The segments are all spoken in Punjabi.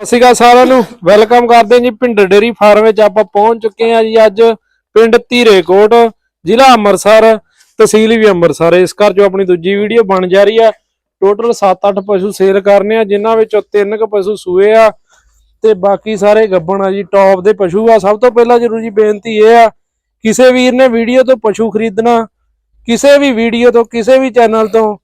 ਸਤਿ ਸਾਰਿਆਂ ਨੂੰ। ਵੈਲਕਮ ਕਰਦੇ ਹਾਂ ਜੀ ਪਿੰਡ ਡੇਰੀ ਫਾਰਮ ਵਿੱਚ। ਆਪਾਂ ਪਹੁੰਚ ਚੁੱਕੇ ਹਾਂ ਜੀ ਅੱਜ ਪਿੰਡ ਧੀਰੇਕੋਟ, ਜ਼ਿਲ੍ਹਾ ਅੰਮ੍ਰਿਤਸਰ, ਤਹਿਸੀਲ ਵੀ ਅੰਮ੍ਰਿਤਸਰ। ਇਸ ਘਰ ਜੋ ਆਪਣੀ ਦੂਜੀ ਵੀਡੀਓ ਬਣ ਜਾ ਰਹੀ ਆ। ਟੋਟਲ 7-8 ਪਸ਼ੂ ਸੇਲ ਕਰਨੇ ਆ, ਜਿਨ੍ਹਾਂ ਵਿੱਚੋਂ ਤਿੰਨ ਕੁ ਪਸ਼ੂ ਸੂਏ ਆ ਤੇ ਬਾਕੀ ਸਾਰੇ ਗੱਬਣ ਆ ਜੀ ਟੌਪ ਦੇ ਪਸ਼ੂ ਆ। ਸਭ ਤੋਂ ਪਹਿਲਾਂ ਜ਼ਰੂਰੀ ਬੇਨਤੀ ਇਹ ਆ, ਕਿਸੇ ਵੀਰ ਨੇ ਵੀਡੀਓ ਤੋਂ ਪਸ਼ੂ ਖਰੀਦਣਾ, ਕਿਸੇ ਵੀ ਵੀਡੀਓ ਤੋਂ, ਕਿਸੇ ਵੀ ਚੈਨਲ ਤੋਂ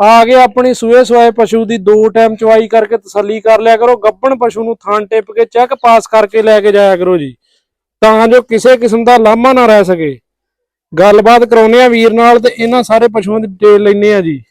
ਆ ਕੇ ਆਪਣੀ ਸੂਏ ਸਵਾਏ ਪਸ਼ੂ ਦੀ ਦੋ ਟਾਈਮ ਚਵਾਈ ਕਰਕੇ ਤਸੱਲੀ ਕਰ ਲਿਆ ਕਰੋ ਗੱਬਣ ਪਸ਼ੂ ਨੂੰ ਥਾਂ ਟਿਪ ਕੇ ਚੈੱਕ ਪਾਸ ਕਰਕੇ ਲੈ ਕੇ ਜਾਇਆ ਕਰੋ ਜੀ। ਤਾਂ ਜੋ ਕਿਸੇ ਕਿਸਮ ਦਾ ਲਾਮਾ ਨਾ ਰਹਿ ਸਕੇ। ਗੱਲਬਾਤ ਕਰਾਉਨੇ ਆ ਵੀਰ ਨਾਲ ਤੇ ਇਹਨਾਂ ਸਾਰੇ ਪਸ਼ੂਆਂ ਦੀ ਡਿਟੇਲ ਲੈਣੇ ਆ ਜੀ।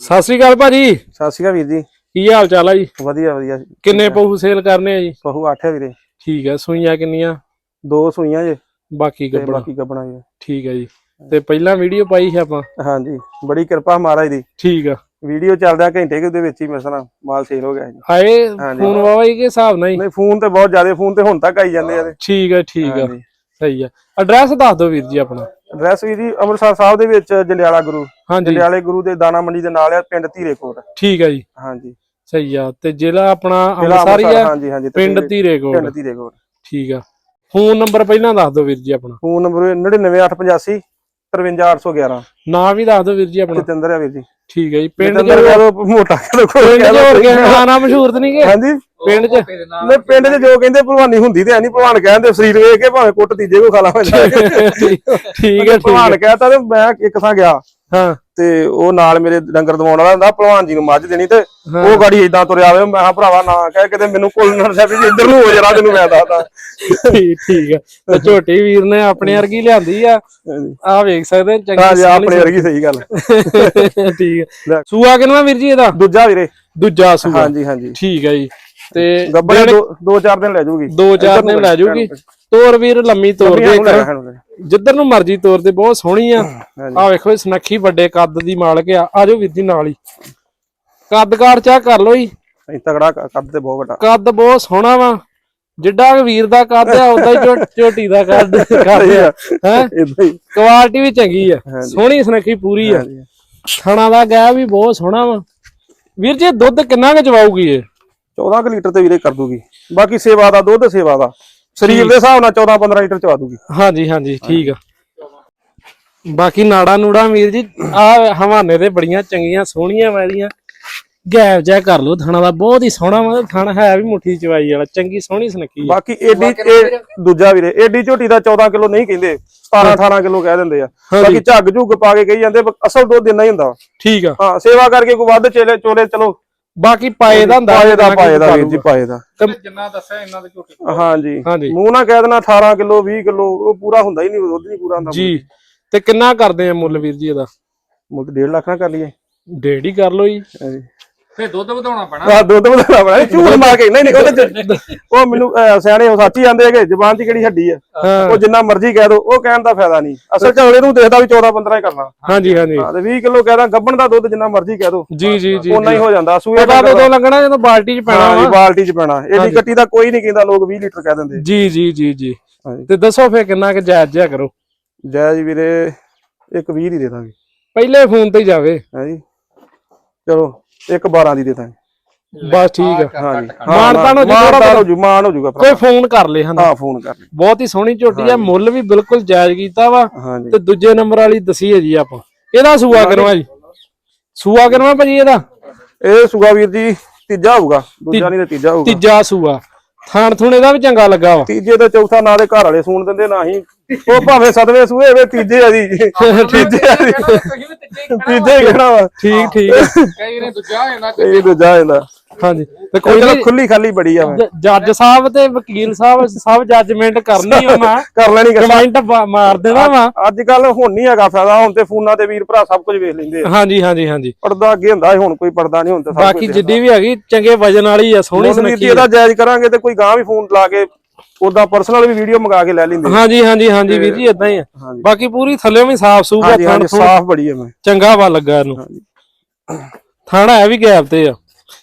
ਸਤਿ ਸ੍ਰੀ ਅਕਾਲ ਭਾਜੀ। ਸਤਿ ਸ਼੍ਰੀ ਅਕਾਲ ਵੀਰ ਜੀ। ਕੀ ਹਾਲ ਚਾਲ ਆ ਜੀ? ਵਧੀਆ ਵਧੀਆ। ਕਿੰਨੇ ਪਸ਼ੂ ਸੇਲ ਕਰਨੇ ਆ ਜੀ? ਬਹੂ 8 ਹੈ ਵੀਰੇ। ਠੀਕ ਹੈ ਸੂਈਆਂ ਕਿੰਨੀਆਂ? ਦੋ ਸੂਈਆਂ ਜੇ ਬਾਕੀ ਤੇ ਗੱਬਣਾ ਬਾਕੀ ਗੱਬਣਾ ਜੀ। ਠੀਕ ਹੈ ਜੀ। ਤੇ ਪਹਿਲਾਂ ਵੀਡੀਓ ਪਾਈ ਸੀ ਆਪਾਂ? ਹਾਂਜੀ ਬੜੀ ਕਿਰਪਾ ਮਹਾਰਾਜ ਦੀ। ਠੀਕ ਆ। ਵੀਡੀਓ ਚੱਲਦਾ ਘੰਟੇ ਕੁ ਦੇ ਵਿੱਚ ਹੀ ਮਸਣਾ ਮਾਲ ਸੇਲ ਹੋ ਗਿਆ ਜੀ ਹਾਂਜੀ। ਫੋਨ ਵਾਵਾ ਹੀ ਕੇ ਹਿਸਾਬ ਨਾਲ ਹੀ? ਨਹੀਂ ਫੋਨ ਤੇ ਬਹੁਤ ਜ਼ਿਆਦਾ ਫੋਨ ਤੇ ਹੁਣ ਤੱਕ ਆਈ ਜਾਂਦੇ ਆ ਠੀਕ ਆ ਠੀਕ ਆ। ਸਹੀ ਆ। ਐਡਰੈਸ ਦੱਸ ਦਿਓ ਵੀਰ ਜੀ ਆਪਣਾ। ਐਡਰੈਸ ਵੀ ਜੀ ਅੰਮ੍ਰਿਤਸਰ ਸਾਹਿਬ ਦੇ ਵਿੱਚ ਜੰਡਿਆਲਾ ਗੁਰੂ। ਜੰਡਿਆਲੇ ਗੁਰੂ ਦੇ ਦਾਣਾ ਮੰਡੀ ਦੇ ਨਾਲ ਆ ਪਿੰਡ ਧੀਰੇਕੋਟ। ਠੀਕ ਆ ਜੀ। ਹਾਂਜੀ। ਸਹੀ ਆ। ਤੇ ਜ਼ਿਲ੍ਹਾ ਆਪਣਾ ਅੰਮ੍ਰਿਤਸਰ ਹੀ ਆ? ਹਾਂਜੀ ਹਾਂਜੀ। ਪਿੰਡ ਧੀਰੇਕੋਟ। ਪਿੰਡ ਧੀਰੇਕੋਟ। ਠੀਕ ਆ। ਫੋਨ ਨੰਬਰ ਪਹਿਲਾਂ ਦੱਸ ਦਿਓ ਵੀਰ ਜੀ ਆਪਣਾ। ਫੋਨ ਨੰਬਰ 99885 53811 ਨਾਮ ਵੀ ਦੱਸ ਦਿਓ ਵੀਰ ਜੀ ਆਪਣਾ ਜਤਿੰਦਰ ਆ ਵੀਰ ਜੀ ਠੀਕ ਹੈ ਜੀ ਪਿੰਡ ਜਤਿੰਦਰ ਚ ਮੋਟਾ ਕਹਿ ਕੋਈ ਪਿੰਡ ਚ ਹੋਰ ਲਓ ਨਾਮ ਮਸ਼ਹੂਰ ਤੇ ਨਹੀਂ ਗੇ ਹਾਂਜੀ ਪਿੰਡ ਚ ਨਹੀਂ ਪਿੰਡ 'ਚ ਜੋ ਕਹਿੰਦੇ ਭਲਵਾਨੀ ਹੁੰਦੀ ਤੇ ਐ ਨਹੀਂ ਭਲਵਾਨ ਕਹਿੰਦੇ ਸਰੀਰ ਵੇਖ ਕੇ ਭਾਵੇਂ ਕੁੱਟ ਤੀਜੇ ਕੋ ਖਾ ਲਾ ਮੈਂ ਜਾ ਕੇ ਠੀਕ ਹੈ ਭਲਵਾਨ ਹੈ ਤੇ ਮੈਂ ਇੱਕ ਥਾਂ ਗਿਆ ਹਾਂ। ਤੇ ਉਹ ਨਾਲ ਮੇਰੇ ਡੰਗਰ ਦਵਾਉਣ ਵਾਲਾ ਹੁੰਦਾ ਭਲਵਾਨ ਜੀ ਨੂੰ ਮੱਝ ਦੇਣੀ ਤੇ। ਉਹ ਗਾੜੀ ਇਦਾਂ ਤੁਰਿਆ ਆਵੇ ਮੈਂ ਕਿਹਾ ਭਰਾਵਾ ਨਾ ਕਹਿ ਕਿਤੇ ਮੈਨੂੰ ਕੋਲ ਨਾ ਸੈਪੀ ਜੀ ਇੱਧਰ ਨੂੰ ਹੋ ਜਰਾ ਤੈਨੂੰ ਮੈਂ ਦੱਸਦਾ। ਠੀਕ ਠੀਕ ਆ। ਤੇ ਝੋਟੀ ਵੀਰ ਨੇ ਆਪਣੇ ਵਰਗੀ ਲਿਆਂਦੀ ਆ। ਆ ਵੇਖ ਸਕਦੇ ਚੰਗੀ ਹਾਂ ਜੀ ਆਪਣੇ ਵਰਗੀ ਸਹੀ ਗੱਲ ਠੀਕ। ਸੂਆ ਕਿੰਨਾ ਵੀਰ ਜੀ ਇਹਦਾ? ਦੂਜਾ ਵੀਰੇ। ਦੂਜਾ ਸੂਆ। ਹਾਂਜੀ ਹਾਂਜੀ। ਠੀਕ ਹੈ ਜੀ। ਤੇ ਗੱਬਰ ਦੋ ਚਾਰ ਦਿਨ ਲੈ ਜਾਊਗੀ। ਦੋ ਚਾਰ ਦਿਨ ਲੈ ਜਾਊਗੀ। ਤੋਰ ਵੀਰ ਲੰਮੀ ਤੋਰ ਦੇ ਲੈ ਜਿੱਧਰ ਨੂੰ ਮਰਜ਼ੀ ਤੋਰ ਦੇ ਬਹੁਤ ਸੋਹਣੀ ਆ। ਆ ਵੇਖੋ ਇਹ ਸੁਨੱਖੀ ਵੱਡੇ ਕੱਦ ਦੀ ਮਾਲਕ ਆ। ਆਜੋ ਵੀਰ ਜੀ ਨਾਲ ਹੀ। ਕੱਦਕਾਰ ਚੈੱਕ ਕਰ ਲਓ ਜੀ। ਤਗੜਾ ਕੱਦ ਤੇ ਬਹੁਤ ਵੱਡਾ। ਕੱਦ ਬਹੁਤ ਸੋਹਣਾ ਵਾ। ਜਿੱਡਾ ਵੀਰ ਦਾ ਕੱਦ ਆ ਉਦਾਂ ਹੀ ਝੋਟੀ ਦਾ ਕੱਦ ਕੱਦ ਆ। ਹੈ? ਕੁਆਲਿਟੀ ਵੀ ਚੰਗੀ ਆ। ਸੋਹਣੀ ਸੁਨੱਖੀ ਪੂਰੀ ਆ। ਥਣਾ ਦਾ ਗਾਇ ਵੀ ਬਹੁਤ ਸੋਹਣਾ ਵਾ। ਵੀਰ ਜੀ ਦੁੱਧ ਕਿੰਨਾ ਕੁ ਚਵਾਊਗੀ ਇਹ? 14 ਕੁ ਲੀਟਰ ਤੇ ਵੀਰੇ ਕਰ ਦੂਗੀ। ਬਾਕੀ ਸੇਵਾ ਦਾ ਦੁੱਧ ਸੇਵਾ ਦਾ। ਸਰੀਰ ਦੇ ਹਿਸਾਬ ਨਾਲ 14 15 ਲੀਟਰ ਚਵਾ ਦੂਗੀ। ਹਾਂਜੀ ਹਾਂਜੀ ਠੀਕ ਆ। ਬਾਕੀ ਨਾੜਾ ਨੂੜਾ ਵੀਰ ਜੀ ਆ ਹਵਾਨੇ ਤੇ ਬੜੀਆਂ ਚੰਗੀਆਂ ਸੋਹਣੀਆਂ ਵਾਲੀਆਂ ਗੈਬ ਜਾ ਕਰ ਲੋ ਥਣਾ ਦਾ ਬਹੁਤ ਹੀ ਸੋਹਣਾ ਵਾ ਥਣ ਹੈ ਵੀ ਮੁੱਠੀ ਚਵਾਈ ਵਾਲਾ ਚੰਗੀ ਸੋਹਣੀ ਸੁਨੱਖੀ ਆ। ਬਾਕੀ ਏਡੀ ਇਹ ਦੂਜਾ ਵੀਰੇ ਏਡੀ ਝੋਟੀ ਦਾ 14 ਕਿਲੋ ਨਹੀਂ ਕਹਿੰਦੇ 17 18 ਕਿਲੋ ਕਹਿ ਦਿੰਦੇ ਆ। ਬਾਕੀ ਝੱਗ ਝੁੱਗ ਪਾ ਕੇ ਕਹੀ ਜਾਂਦੇ ਅਸਲ ਦੁੱਧ ਇੰਨਾ ਹੀ ਹੁੰਦਾ। ਵਾ। ਠੀਕ ਆ। ਹਾਂ ਸੇਵਾ ਕਰਕੇ ਕੋਈ ਵੱਧ ਚੇਲੇ ਚੋਲੇ ਚਲੋ ਬਾਕੀ ਪਾਏ ਦਾ ਹੁੰਦਾ ਪਾਏ ਦਾ ਪਾਏ ਦਾ ਵੀਰ ਜੀ ਪਾਏ ਦਾ। ਜਿੰਨਾ ਦੱਸਿਆ ਇਹਨਾਂ ਦੇ ਝੋਟੇ ਹਾਂਜੀ। ਹਾਂਜੀ। ਮੂੰਹ ਨਾ ਕਹਿ ਦੇਣਾ 18 ਕਿਲੋ 20 ਕਿਲੋ ਉਹ ਪੂਰਾ ਹੁੰਦਾ ਹੀ ਨਹੀਂ ਦੁੱਧ ਨਹੀਂ ਪੂਰਾ ਹੁੰਦਾ ਜੀ। ਤੇ ਕਿੰਨਾ ਕਰਦੇ ਆ ਮੁੱਲ ਵੀਰ ਜੀ ਇਹਦਾ? ਮੁੱਲ 1.5 ਲੱਖ ਨਾ ਕਰ ਲਈਏ। ਡੇਢ ਹੀ ਕਰ ਲੋ ਜੀ। ਹਾਂਜੀ। ਫੇ ਦੁੱਧ ਵਧਾਉਣਾ ਪੈਣਾ। ਆ ਦੁੱਧ ਵਧਾਉਣਾ ਬੜਾ ਝੂਠ ਮਾਰ ਕੇ ਨਹੀਂ ਨਹੀਂ ਉਹ ਮੈਨੂੰ ਅਹ, ਸਿਆਣੇ ਉਹ ਸੱਚ ਹੀ ਜਾਂਦੇ ਹੈਗੇ ਜ਼ਬਾਨ 'ਚ ਕਿਹੜੀ ਹੱਡੀ ਆ? ਹਾਂ। ਉਹ ਜਿੰਨਾ ਮਰਜ਼ੀ ਕਹਿ ਦੋ ਉਹ ਕਹਿਣ ਦਾ ਫਾਇਦਾ ਨਹੀਂ। ਅਸਲ 'ਚ ਅਗਲੇ ਨੂੰ ਦੇਖਦਾ ਵੀ 14 15 ਹੀ ਕਰਨਾ। ਹਾਂਜੀ ਹਾਂਜੀ। ਹਾਂ ਤੇ 20 ਕਿਲੋ ਕਹਿਦਾ ਗੱਬਣ ਦਾ ਦੁੱਧ ਜਿੰਨਾ ਮਰਜ਼ੀ ਕਹਿ ਦੋ। ਜੀ ਜੀ ਜੀ ਉਨਾ ਹੀ ਹੋ ਜਾਂਦਾ ਸੂਏ ਪਤਾ ਉਦੋਂ ਲੱਗਣਾ ਜਦੋਂ ਬਾਲਟੀ 'ਚ ਪੈਣਾ ਹਾਂ ਵਾ। ਬਾਲਟੀ 'ਚ ਪੈਣਾ। ਇਹਦੀ ਕੱਟੀ ਦਾ ਕੋਈ ਨਹੀਂ ਕਹਿੰਦਾ ਲੋਕ 20 ਲੀਟਰ ਕਹਿ ਦਿੰਦੇ। ਜੀ ਜੀ ਜੀ ਜੀ। ਹਾਂਜੀ। ਤੇ ਦੱਸੋ ਫੇਰ ਕਿੰਨਾ ਕੁ ਜਾਇਜ਼ ਜਿਆ ਕਰੋ। ਜੈ ਜੀ ਵੀਰੇ ਇੱਕ 20 ਦੀ ਦੇ ਦਾਂਗੇ। ਪਹਿਲੇ ਫੋਨ ਤੇ ਹੀ ਜਾਵੇ। ਹੈ ਜੀ ਚਲੋ। ਇੱਕ 12 ਦੀ ਦੇ ਦਾਂਗੇ। ਬਸ ਠੀਕ ਆ। ਹਾਂ ਜੀ ਮਾਨਤਾਨ ਹੋ ਜੂ ਥੋੜ੍ਹਾ ਮਾਨਤਾਨ ਹੋ ਜੂ ਮਾਨ ਹੋ ਜੂਗਾ ਭਰਾ। ਕੋਈ ਫੋਨ ਕਰ ਲੈ ਹਨ। ਹਾਂ ਫੋਨ ਕਰ ਲਈ ਬਹੁਤ ਹੀ ਸੋਹਣੀ ਝੋਟੀ ਆ ਮੁੱਲ ਵੀ ਬਿਲਕੁਲ ਜਾਇਜ਼ ਕੀਤਾ ਵਾ। ਹਾਂ ਤੇ ਦੂਜੇ ਨੰਬਰ ਵਾਲੀ ਦਸੀਏ ਜੀ ਆਪਾਂ। ਇਹਦਾ ਸੂਆ ਕਰਵਾ ਜੀ? ਸੂਆ ਕਰਵਾ ਭਾਜੀ ਇਹਦਾ? ਇਹ ਸੁਗਾ ਵੀਰ ਜੀ ਤੀਜਾ ਹੋਊਗਾ। ਦੂਜਾ ਨਹੀਂ ਤੇ ਤੀਜਾ ਹੋਊਗਾ। ਤੀਜਾ ਸੂਆ। ਥਾਣ ਥੁਣ ਇਹਦਾ ਵੀ ਚੰਗਾ ਲੱਗਾ ਵਾ। ਤੀਜੇ ਤੇ ਚੌਥਾ ਨਾ ਦੇ ਘਰ ਵਾਲੇ ਸੂਣ ਦਿੰਦੇ ਨਾ ਹੀ ਉਹ ਭਾਵੇਂ ਸਦਵੇਂ ਸੂਏ ਵੇ ਤੀਜੇ ਆ ਜੀ। ਤੀਜੇ ਆ ਜੀ। ਤੀਜੇ ਹੀ ਕਹਿਣਾ ਵਾ? ਠੀਕ ਠੀਕ। ਆ। ਕਈ ਨੇ ਦੂਜਾ ਇਹਨਾਂ ਇਹ ਦੂਜਾ ਜਾਂਦਾ ਹਾਂਜੀ। ਤੇ ਕੋਈ ਨੀ, ਖੁੱਲੀ ਖਾਲੀ ਬੜੀ ਆ ਜੱਜ ਸਾਹਿਬ ਤੇ ਵਕੀਲ ਸਾਹਿਬ ਸਭ ਜੱਜਮੈਂਟ ਕਰਨੀ ਉਹਨਾਂ ਕਰ ਲੈਣੀ ਕਮੈਂਟ ਮਾਰ ਦੇਣਾ ਵਾ ਅੱਜ ਕੱਲ ਹੁਣ ਨਹੀਂ ਹੈਗਾ ਫਾਇਦਾ ਹੁਣ ਤੇ ਫੋਨਾਂ ਤੇ ਵੀਰ ਭਰਾ ਸਭ ਕੁਝ ਵੇਖ ਲੈਂਦੇ ਆ। ਹਾਂਜੀ ਹਾਂਜੀ ਹਾਂਜੀ। ਪਰਦਾ ਅੱਗੇ ਹੁੰਦਾ ਹੁਣ ਕੋਈ ਪਰਦਾ ਨਹੀਂ ਤੇ ਸਭ ਬਾਕੀ ਜਿੱਡੀ ਵੀ ਹੈਗੀ ਚੰਗੇ ਵਜਨ ਵਾਲੀ ਆ ਸੋਹਣੀ ਸੁਨੱਖੀ ਇਹਦਾ ਜਾਇਜ਼ ਕਰਾਂਗੇ ਤੇ ਕੋਈ ਗਾਂ ਵੀ ਫੋਨ ਲਾ ਕੇ ਉਹਦਾ ਪਰਸਨਲ ਵੀ ਵੀਡੀਓ ਮੰਗਾ ਕੇ ਲੈ ਲੈਂਦੇ ਹਾਂਜੀ ਹਾਂਜੀ ਹਾਂਜੀ ਵੀਰ ਜੀ ਇਦਾਂ ਹੀ ਆ। ਬਾਕੀ ਪੂਰੀ ਥੱਲੇ ਵੀ ਸਾਫ਼ ਸੂਫ ਆ ਥਣ ਸਾਫ਼ ਬੜੀ ਹੈ ਮੈਂ। ਚੰਗਾ ਵਾ ਲੱਗਾ ਇਹਨੂੰ। ਥਾਣਾ ਹੈ ਵੀ ਗੈਪ ਤੇ ਆ।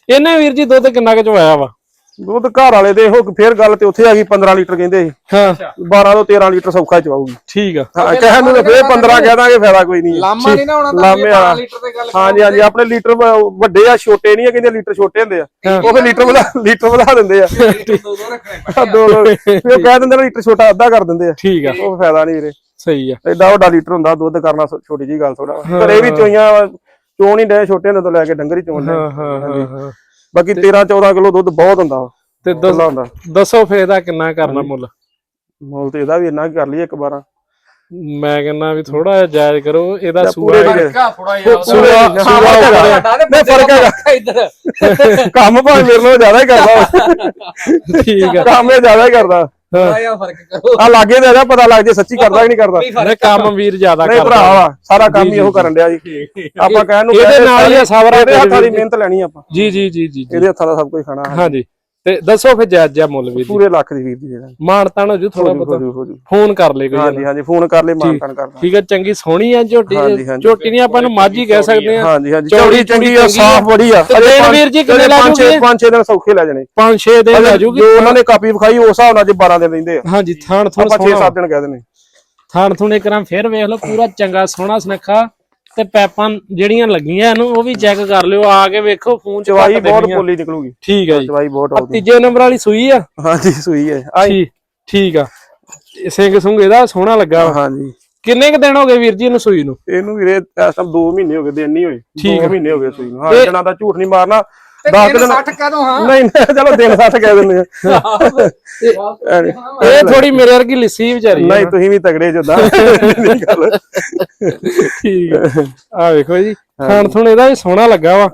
ਇਹਨੇ ਵੀਰ ਜੀ ਦੁੱਧ ਕਿੰਨਾ ਕੁ ਚਵਾਇਆ ਵਾ? ਦੁੱਧ ਘਰ ਵਾਲੇ ਦੇ ਇਹੋ ਫੇਰ ਗੱਲ ਤੇ ਉੱਥੇ ਆ ਗਈ 15 ਲੀਟਰ ਕਹਿੰਦੇ ਸੀ ਹਾਂ। 12 ਤੋਂ 13 ਲੀਟਰ ਸੌਖਾ ਚਵਾਊਗੀ ਠੀਕ ਆ। ਹਾਂ ਕਹਿਣ ਨੂੰ ਫੇਰ 15 ਕਹਿ ਦਾਂਗੇ ਫਾਇਦਾ ਕੋਈ ਨਹੀਂ। ਲਾਮਾ ਨਹੀਂ ਨਾ ਹੋਣਾ ਤਾਂ ਲਾਮੇ ਵਾਲਾ। ਲੀਟਰ ਤੇ ਗੱਲ ਹਾਂਜੀ ਹਾਂਜੀ ਆਪਣੇ ਲੀਟਰ ਵੱਡੇ ਆ ਛੋਟੇ ਨਹੀਂ ਆ ਕਹਿੰਦੇ ਲੀਟਰ ਛੋਟੇ ਹੁੰਦੇ ਆ। ਉਹ ਫੇਰ ਲੀਟਰ ਵਧਾ ਲੀਟਰ ਵਧਾ ਦਿੰਦੇ ਆ। ਦੋ ਦੋ ਰੱਖਣੇ ਦੋ ਦੋ। ਉਹ ਕਹਿ ਦਿੰਦੇ ਨੇ ਲੀਟਰ ਛੋਟਾ ਅੱਧਾ ਕਰ ਦਿੰਦੇ ਆ। ਠੀਕ ਆ। ਉਹ ਫਾਇਦਾ ਨਹੀਂ ਵੀਰੇ। ਸਹੀ ਆ। ਐਡਾ ਵੱਡਾ ਲੀਟਰ ਹੁੰਦਾ ਦੁੱਧ ਕਰਨਾ ਛੋਟੀ ਜੀ ਗੱਲ ਥੋੜਾ ਘਰੇ ਵੀ ਚੋਈਆਂ ਚੋਣ ਹੀ ਡੇ ਛੋਟੇ ਹੁੰਦੇ ਤੋਂ ਲੈ ਕੇ ਡੰਗਰ ਹੀ ਚੋਣ ਹਾਂ ਡਏ। ਹਾਂ ਹਾਂ ਹਾਂ। ਬਾਕੀ 13 14 ਕਿਲੋ ਦੁੱਧ ਬਹੁਤ ਹੁੰਦਾ ਤੇ ਦੱਸ- ਫੇਰ ਦਾ ਕਿੰਨਾ ਕਰਨਾ ਮੁੱਲ? ਮੁੱਲ ਤੇ ਇਹਦਾ ਵੀ ਇੰਨਾ ਕਰ ਲਈਏ ਇੱਕ ਵਾਰਾਂ। ਮੈਂ ਕਹਿੰਦਾ ਵੀ ਥੋੜਾ ਜਿਹਾ ਜਾਇਜ਼ ਕਰੋ ਇਹਦਾ ਸੂਆ ਹੀ- ਥੋੜਾ ਜਿਹਾ। ਸੂਆ ਹਾਂ। ਨਹੀਂ, ਫ਼ਰਕ ਹੈਗਾ। ਇੱਧਰ। ਕੰਮ ਭਾਵੇਂ ਮੇਰੇ ਨਾਲੋਂ ਜ਼ਿਆਦਾ ਹੀ ਕਰਦਾ। ਠੀਕ ਆ। ਕੰਮ ਇਹ ਜ਼ਿਆਦਾ ਹੀ ਕਰਦਾ। ਹਾਂ ਆਇਆ ਫ਼ਰਕ ਕਰੋ। ਆ ਲਾਗੇ ਦੇ ਜਾ ਪਤਾ ਲੱਗ ਜੇ ਸੱਚੀ ਕਰਦਾ ਕਿ ਨਹੀਂ ਕਰਦਾ। ਨਹੀਂ ਕੰਮ ਵੀਰ ਜ਼ਿਆਦਾ ਨਹੀਂ ਭਰਾ ਵਾ ਸਾਰਾ ਕੰਮ ਹੀ ਇਹੋ ਕਰਨ ਡਿਆ ਜੀ। ਆਪਾਂ ਕਹਿਣ ਨੂੰ ਇਹਦੇ ਨਾਲ ਹੀ ਆ ਸਾਵਰਾ ਇਹਦੇ ਹੱਥਾਂ ਦੀ। ਮਿਹਨਤ ਲੈਣੀ ਆਪਾਂ। ਜੀ ਜੀ ਜੀ ਜੀ। ਇਹਦੇ ਹੱਥਾਂ ਦਾ ਸਭ ਕੁਝ ਖਾਣਾ। ਹਾਂਜੀ। ਤੇ ਦੱਸੋ ਫੇਰ ਜਾਇਜ਼ ਜਿਹਾ ਮੁੱਲ ਜੀ। ਪੂਰੇ ਲੱਖ ਦੀ ਵੀਰ ਦੀ ਜਿਹੜਾ ਮਾਨ ਤਾਣ ਹੋ ਜੂ ਥੋੜਾ ਹੋ ਜੂ ਜੂ। ਫੋਨ ਕਰ ਲੈ ਕੋਈ ਹਾਂਜੀ ਹਾਂਜੀ ਫੋਨ ਕਰ ਲੈ ਮਾਨਤਨ ਕਰਦਾ ਠੀਕ ਹੈ ਚੰਗੀ ਸੋਹਣੀ ਆ ਝੋਟੀ ਹਾਂਜੀ, ਹਾਂਜੀ। ਝੋਟੀ ਨਹੀਂ ਆਪਾਂ ਨੂੰ ਮਾਝੀ ਕਹਿ ਸਕਦੇ ਆ। ਹਾਂਜੀ ਹਾਂਜੀ। ਚੌੜੀ ਚੰਗੀ ਆ। ਸਾਫ਼ ਬੜੀ ਆ। ਤੇ ਵੀਰ ਜੀ ਕਿੰਨੇ ਲੈ ਪੰਜ ਛੇ- ਜੂਗੇ? ਪੰਜ ਛੇ ਦਿਨ ਸੌਖੇ ਲੈ ਜਾਣੇ। 5-6 ਦਿਨ ਲੈ ਜੂਗੀ। ਜੋ ਉਹਨਾਂ ਨੇ ਕਾਪੀ ਵਿਖਾਈ ਉਸ ਹਿਸਾਬ ਨਾਲ ਜੇ 12 ਦਿਨ ਰਹਿੰਦੇ ਆ। ਹਾਂਜੀ ਥਾਣ ਥੁਣ ਆਪਾਂ 6 ਸੋਹਣਾ। 7 ਦਿਨ ਕਹਿ ਦਿੰਦੇ। ਥਾਣ ਥੁਣ ਇੱਕ ਰਾਂ ਫੇਰ ਵੇਖ ਲਓ ਪੂਰਾ ਚੰਗਾ ਸੋਹਣਾ ਸੁਨੱਖਾ। ਤੇ ਪੈਪਾਂ ਜਿਹੜੀਆਂ ਲੱਗੀਆਂ ਇਹਨੂੰ ਉਹ ਵੀ ਚੈੱਕ ਕਰ ਲਿਓ ਆ ਕੇ ਵੇਖੋ ਫੋਨ ਚ ਚਵਾਈ ਬਹੁਤ। ਪੋਲੀ ਨਿਕਲੂਗੀ। ਠੀਕ ਹੈ ਜੀ। ਚਵਾਈ ਬਹੁਤ ਆਉਦੀ ਤੀਜੇ ਨੰਬਰ ਵਾਲੀ ਸੂਈ ਆ? ਹਾਂਜੀ ਸੂਈ ਹੈ। ਆਈ ਠੀਕ ਆ। ਸਿੰਘ ਸੁੰਗ ਇਹਦਾ ਸੋਹਣਾ ਲੱਗਾ। ਹਾਂਜੀ। ਕਿੰਨੇ ਕ ਦਿਨ ਹੋ ਗਏ ਵੀਰ ਜੀ ਇਹਨੂੰ ਸੂਈ ਨੂੰ? ਇਹਨੂੰ ਵੀਰੇ ਇਸ ਟਾਈਮ 2 ਮਹੀਨੇ ਹੋ ਗਏ ਦਿਨ ਨਹੀਂ ਹੋਏ। ਠੀਕ 2 ਮਹੀਨੇ ਹੋ ਗਏ ਸੂਈ ਨੂੰ। ਹਾਂ ਜਣਾ ਦਾ ਝੂਠ ਨਹੀਂ ਮਾਰਨਾ। 10 ਦਿਨ ਦਿਨ 60 ਕਦੋਂ ਹਾਂ? ਨਹੀਂ ਨਹੀਂ ਚਲੋ ਦਿਨ 60 ਕਹਿ ਦਿੰਦੇ ਆ। ਇਹ ਥੋੜੀ ਮੇਰੇ ਵਰਗੀ ਲਿੱਸੀ ਵਿਚਾਰੀ ਨਹੀਂ ਤੁਸੀਂ ਵੀ ਤਗੜੇ ਜਦਾਂ ਠੀਕ ਆ। ਆ ਵੇਖੋ ਜੀ ਖਾਣ ਥੁਣ ਇਹਦਾ ਵੀ ਸੋਹਣਾ ਲੱਗਾ ਵਾ।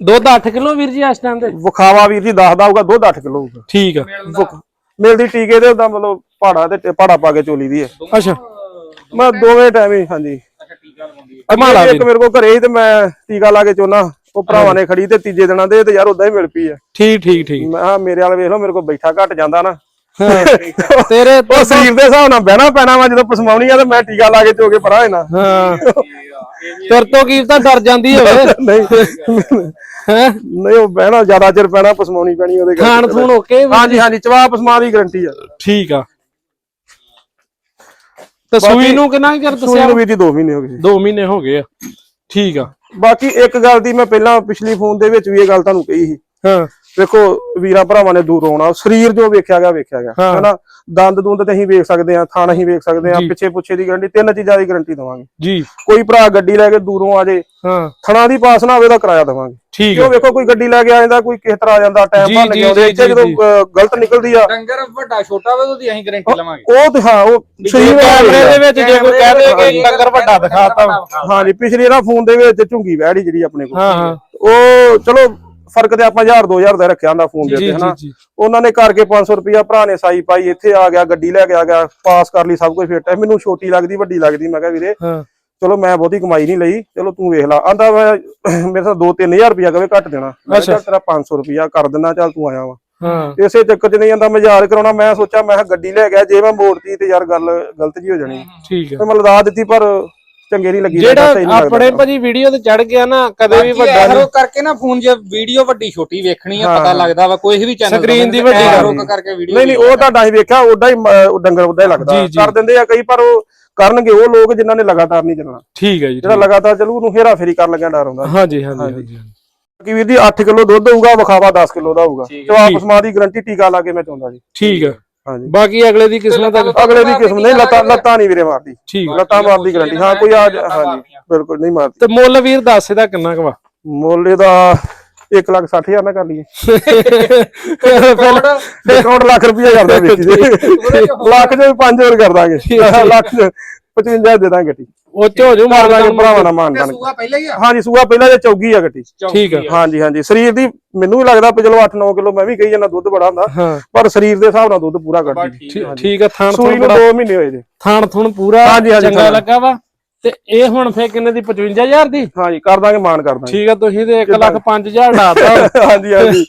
ਦੁੱਧ 8 ਕਿਲੋ ਵੀਰ ਜੀ ਇਸ ਟਾਈਮ ਤੇ? ਵਿਖਾਵਾ ਵੀਰ ਜੀ 10 ਦਾ ਹੋਊਗਾ ਦੁੱਧ 8 ਕਿਲੋ ਹੋਊਗਾ। ਠੀਕ ਆ। ਮਿਲਦੀ ਟੀਕੇ ਦੇ ਉਦਾਂ ਮਤਲਬ ਪਾੜਾ ਤੇ ਪਾੜਾ ਪਾ ਕੇ ਚੋਲੀ ਦੀ ਹੈ। ਅੱਛਾ। ਮੈਂ ਦੋਵੇਂ ਟਾਈਮ ਹੀ ਹਾਂਜੀ। ਅੱਗੇ ਇੱਕ ਮੇਰੇ ਕੋਲ ਘਰੇ ਹੀ ਤੇ ਮੈਂ ਟੀਕਾ ਲਾ ਕੇ ਚੋਨਾ ਉਹ ਭਰਾਵਾਂ ਨੇ ਖੜੀ ਤੇ ਤੀਜੇ ਦਿਨਾਂ ਦੇ ਤੇ ਯਾਰ ਉਦਾਂ ਹੀ ਮਿਲ ਪਈ ਆ। ਠੀਕ ਠੀਕ ਠੀਕ। ਮੈਂ ਕਿਹਾ ਮੇਰੇ ਵਾਲ ਵੇਖ ਲਓ ਮੇਰੇ ਕੋਲ ਬੈਠਾ ਘਟ ਜਾਂਦਾ ਨਾ। ਤੇਰੇ ਉਹ ਸਰੀਰ ਦੇ ਹਿਸਾਬ ਨਾਲ ਬਹਿਣਾ ਪੈਣਾ ਵਾ ਜਦੋਂ ਪਸਮਾਉਣੀ ਆ ਤੇ ਮੈਂ ਟੀਕਾ ਲਾ ਕੇ ਚੋ ਕੇ ਪਰਾਂ ਨਾ ਹਾਂ। ਤੇਰੇ ਤੋਂ ਕੀ ਤਾਂ ਡਰ ਜਾਂਦੀ ਹੋਵੇ ਨਹੀਂ। ਹੈ? ਨਹੀਂ ਉਹ ਬਹਿਣਾ ਜ਼ਿਆਦਾ ਚਿਰ ਪੈਣਾ ਪਸਮਾਉਣੀ ਪੈਣੀ ਉਹਦੇ ਕਰਕੇ। ਖਾਣ ਥੂਣ ਓਕੇ ਹਾਂਜੀ ਹਾਂਜੀ ਚਵਾ ਪਸਮਾ ਦੀ ਗਰੰਟੀ ਆ। ਠੀਕ ਆ। ਤੇ ਸੂਈ ਨੂੰ ਕਿੰਨਾ ਚਿਰ ਸੂਈ ਦੱਸਿਆ? ਨੂੰ ਵੀ ਦੀ 2 ਮਹੀਨੇ ਹੋ ਗਏ 2 ਮਹੀਨੇ ਹੋ ਗਏ ਆ। ਠੀਕ ਆ। ਬਾਕੀ ਇੱਕ ਗੱਲ ਦੀ ਮੈਂ ਪਹਿਲਾਂ ਪਿਛਲੀ ਫੋਨ ਦੇ ਵਿੱਚ ਵੀ ਇਹ ਗੱਲ ਤੁਹਾਨੂੰ ਕਹੀ ਸੀ। ਹਾਂ। ਵੇਖੋ ਵੀਰਾਂ ਭਰਾਵਾਂ ਨੇ ਦੂਰ ਆਉਣਾ ਸਰੀਰ ਜੋ ਵੇਖਿਆ ਗਿਆ ਵੇਖਿਆ ਗਿਆ ਹਾਂ। ਹਨਾ? ਦੰਦ ਦੁੰਦ ਤੇ ਅਸੀਂ ਵੇਖ ਸਕਦੇ ਆ ਥਣ ਅਸੀਂ ਵੇਖ ਸਕਦੇ ਆ। ਪਿੱਛੇ ਪੁੱਛੇ ਦੀ ਗਾਰੰਟੀ ਤਿੰਨ ਚੀਜ਼ਾਂ ਦੀ ਗਾਰੰਟੀ ਦਵਾਂਗੇ। ਜੀ। ਕੋਈ ਭਰਾ ਗੱਡੀ ਲੈ ਕੇ ਦੂਰੋਂ ਆ ਜੇ ਹਾਂ। ਥਣਾ ਦੀ ਪਾਸ ਨਾ ਹੋਵੇ ਤਾਂ ਕਿਰਾਇਆ ਦਵਾਂਗੇ। ਠੀਕ ਆ ਵੇਖੋ ਕੋਈ ਗੱਡੀ ਲੈ ਕੇ ਆ ਜਾਂਦਾ ਕੋਈ ਕਿਸ ਤਰ੍ਹਾਂ ਆ ਜਾਂਦਾ ਟਾਈਮ ਭੰਨ ਕੇ ਆਉਂਦੇ ਜੀ, ਇੱਥੇ ਜਦੋਂ ਗਲਤ ਨਿਕਲਦੀ ਆ। ਡੰਗਰ ਵੱਡਾ ਛੋਟਾ ਵਾ ਉਹਦੀ ਅਸੀਂ ਗਾਰੰਟੀ ਲਵਾਂਗੇ। ਉਹ ਤੇ ਹਾਂ ਉਹ ਸਹੀ ਕੈਮਰੇ ਦੇ ਵਿੱਚ ਜੇ ਕੋਈ ਕਹਿ ਦੇ ਕਿ ਡੰਗਰ ਵੱਡਾ ਦਿਖਾਤਾ ਹਾਂਜੀ ਪਿਛਲੀ ਨਾ ਫੋਨ ਦੇ ਵਿੱਚ ਝੁੰਗੀ ਵੈੜੀ ਜਿਹੜੀ ਆਪਣੇ ਕੋਲ। ਹਾਂ ਹਾਂ। ਉਹ ਚਲੋ ਫ਼ਰਕ ਤੇ ਆਪਾਂ 1000 2000 ਦਾ ਰੱਖਿਆ ਹੁੰਦਾ ਫੋਨ ਦੇ ਉੱਤੇ ਹਨਾ? ਉਹਨਾਂ ਨੇ ਕਰਕੇ 500 ਰੁਪਇਆ ਭਰਾ ਨੇ ਸਾਈ ਪਾਈ ਇੱਥੇ ਆ ਗਿਆ ਗੱਡੀ ਲੈ ਕੇ ਆ ਗਿਆ ਪਾਸ ਕਰ ਲਈ ਸਭ ਕੁਝ ਫਿੱਟ ਹੈ। ਮੈਨੂੰ ਛੋਟੀ ਲੱਗਦੀ ਵੱਡੀ ਲੱਗਦੀ ਮੈਂ ਕਿਹਾ ਵੀਰੇ ਹਾਂ। ਚਲੋ ਮੈਂ ਬਹੁਤੀ ਕਮਾਈ ਨਹੀਂ ਲਈ ਚਲੋ ਤੂੰ ਵੇਖ ਲੈ। ਆਂਦਾ ਮੈਂ ਮੇਰੇ ਤੋਂ 2-3000 ਰੁਪਇਆ ਕਵੇ ਘੱਟ ਦੇਣਾ। ਮੈਂ ਕਿਹਾ ਤੇਰਾ 500 ਰੁਪਇਆ ਕਰ ਦਿੰਦਾ ਚੱਲ ਤੂੰ ਆਇਆ ਵਾ। ਹਾਂ। ਇਸੇ ਚੱਕਰ 'ਚ ਨਹੀਂ ਜਾਂਦਾ ਮਜ਼ਾਕ ਕਰਾਉਣਾ ਮੈਂ ਸੋਚਿਆ ਮੈਂ ਗੱਡੀ ਲੈ ਗਿਆ ਜੇ ਮੈਂ ਮੋੜਤੀ ਤੇ ਯਾਰ ਗੱਲ ਗਲਤ ਜੀ ਹੋ ਜਾਣੀ। ਠੀਕ ਤੇ ਮੈਂ ਲਦਾ ਦਿੱਤੀ ਪਰ ਚੰਗੇ ਨਹੀਂ ਲੱਗੀ ਜਿਹੜਾ ਆਪਣੇ। ਭਾਜੀ ਵੀਡੀਓ ਤੇ ਚੜ ਗਿਆ ਨਾ ਕਦੇ ਵੀ ਵੱਡਾ ਨਹੀਂ। ਕਰਕੇ ਨਾ ਫੋਨ ਜੇ ਵੀਡੀਓ ਵੱਡੀ ਛੋਟੀ ਵੇਖਣੀ ਆ ਪਤਾ। ਲੱਗਦਾ ਵਾ ਕੋਈ ਵੀ ਚੈਨਲ Screen ਦੀ ਵੱਡੀ ਕਰ ਰੁਕ ਕਰਕੇ ਵੀਡੀਓ ਨਹੀਂ ਨਹੀਂ ਉਹ ਤੁਹਾਡਾ ਹੀ ਵੇਖਿਆ ਉਦਾਂ ਹੀ ਮ- ਡੰਗਰ ਉਦਾਂ ਹੀ ਲੱਗਦਾ। ਕਰ ਦਿੰਦੇ ਆ ਕਈ ਪਰ ਉਹ ਕਰਨਗੇ ਉਹ ਲੋਕ ਜਿਨ੍ਹਾਂ ਨੇ ਲਗਾਤਾਰ ਨਹੀਂ ਚੱਲਣਾ। ਠੀਕ ਹੈ ਜੀ ਜਿਹੜਾ ਲਗਾਤਾਰ ਚੱਲੂ ਉਹਨੂੰ ਹੇਰਾ ਫੇਰੀ ਕਰਨ ਲੱਗਿਆ ਡਰ ਹੁੰਦਾ। ਹਾਂਜੀ ਹਾਂਜੀ ਕਿ ਵੀਰ ਜੀ 8 ਕਿਲੋ ਦੁੱਧ ਹੋਊਗਾ ਵਿਖਾਵਾ 10 ਕਿਲੋ ਦਾ ਹੋਊਗਾ। ਠੀਕ ਜਵਾਬ ਪਸਮਾ ਦੀ ਗਰੰਟੀ ਟੀਕਾ ਲਾ ਕੇ ਮੈਂ ਚਾਹੁੰਦਾ ਜੀ। ਠੀਕ ਹੈ। ਹਾਂਜੀ। ਬਾਕੀ ਅਗਲੇ ਦੀ ਕਿਸਮਤ ਆ ਅਗਲੇ ਦੀ ਕਿਸਮ ਨਹੀਂ ਲੱਤਾਂ ਲੱਤਾਂ ਨਹੀਂ ਵੀਰੇ ਮਾਰਦੀ। ਠੀਕ। ਆ। ਲੱਤਾਂ ਮਾਰਦੀ ਗਰੰਟੀ। ਹਾਂ ਕੋਈ ਆ ਹਾਂਜੀ ਬਿਲਕੁਲ ਨਹੀਂ ਮਾਰਦੀ। ਤੇ ਮੁੱਲ ਵੀਰ ਦੱਸ ਇਹਦਾ ਕਿੰਨਾ ਕੁ ਵਾ? ਮੁੱਲ ਇਹਦਾ 1 ਲੱਖ 60 ਹਜ਼ਾਰ ਨਾ ਕਰ ਲਈਏ। ਡਿਸਕਾਊਂਟ ਲੱਖ ਰੁਪਇਆ ਕਰਦਾ ਵੇਚੀ ਦੇ ਲੱਖ ਦੇ 5 ਹੋਰ ਕਰ ਦਾਂਗੇ। ਲੱਖ ਚ 55 ਦੇ ਦਾਂਗੇ ਗੱਟੀ ਉਹ ਚ ਹੋ ਜੂ ਮਾਰ ਦਾਂਗੇ ਭਰਾਵਾਂ ਨਾਲ ਮਾਨ ਦਾਂਗੇ ਸੂਆ ਪਹਿਲਾਂ ਹੀ ਆ? ਹਾਂਜੀ ਸੂਆ ਪਹਿਲਾਂ ਜੇ ਚੌਗੀ ਆ ਗੱਟੀ ਠੀਕ ਆ। ਹਾਂਜੀ ਹਾਂਜੀ। ਸਰੀਰ ਦੀ ਮੈਨੂੰ ਵੀ ਲੱਗਦਾ ਵੀ ਚਲੋ 8-9 ਕਿਲੋ ਮੈਂ ਵੀ ਕਹੀ ਜਾਂਦਾ ਦੁੱਧ ਬੜਾ ਹੁੰਦਾ ਪਰ ਸਰੀਰ ਦੇ ਹਿਸਾਬ ਨਾਲ ਦੁੱਧ ਪੂਰਾ ਕੱਢਦੀ ਠੀਕ- ਠੀਕ ਆ ਥਾਣ ਸੂਈ ਥੁਣ ਨੂੰ ਬੜਾ 2 ਮਹੀਨੇ ਹੋਏ ਜੇ। ਥਾਣ ਥੁਣ ਪੂਰਾ ਹਾਂਜੀ, ਹਾਂਜੀ, ਚੰਗਾ। ਲੱਗਾ ਵਾ। ਤੇ ਇਹ ਹੁਣ ਫੇਰ ਕਿੰਨੇ ਦੀ? 55000 ਦੀ? ਹਾਂਜੀ ਕਰ ਦਾਂਗੇ ਮਾਨ ਕਰ ਦਾਂਗੇ। ਠੀਕ ਆ ਤੁਸੀਂ ਤੇ 1 ਲੱਖ 5000 ਡਾਤਾ ਹਾਂਜੀ ਹਾਂਜੀ।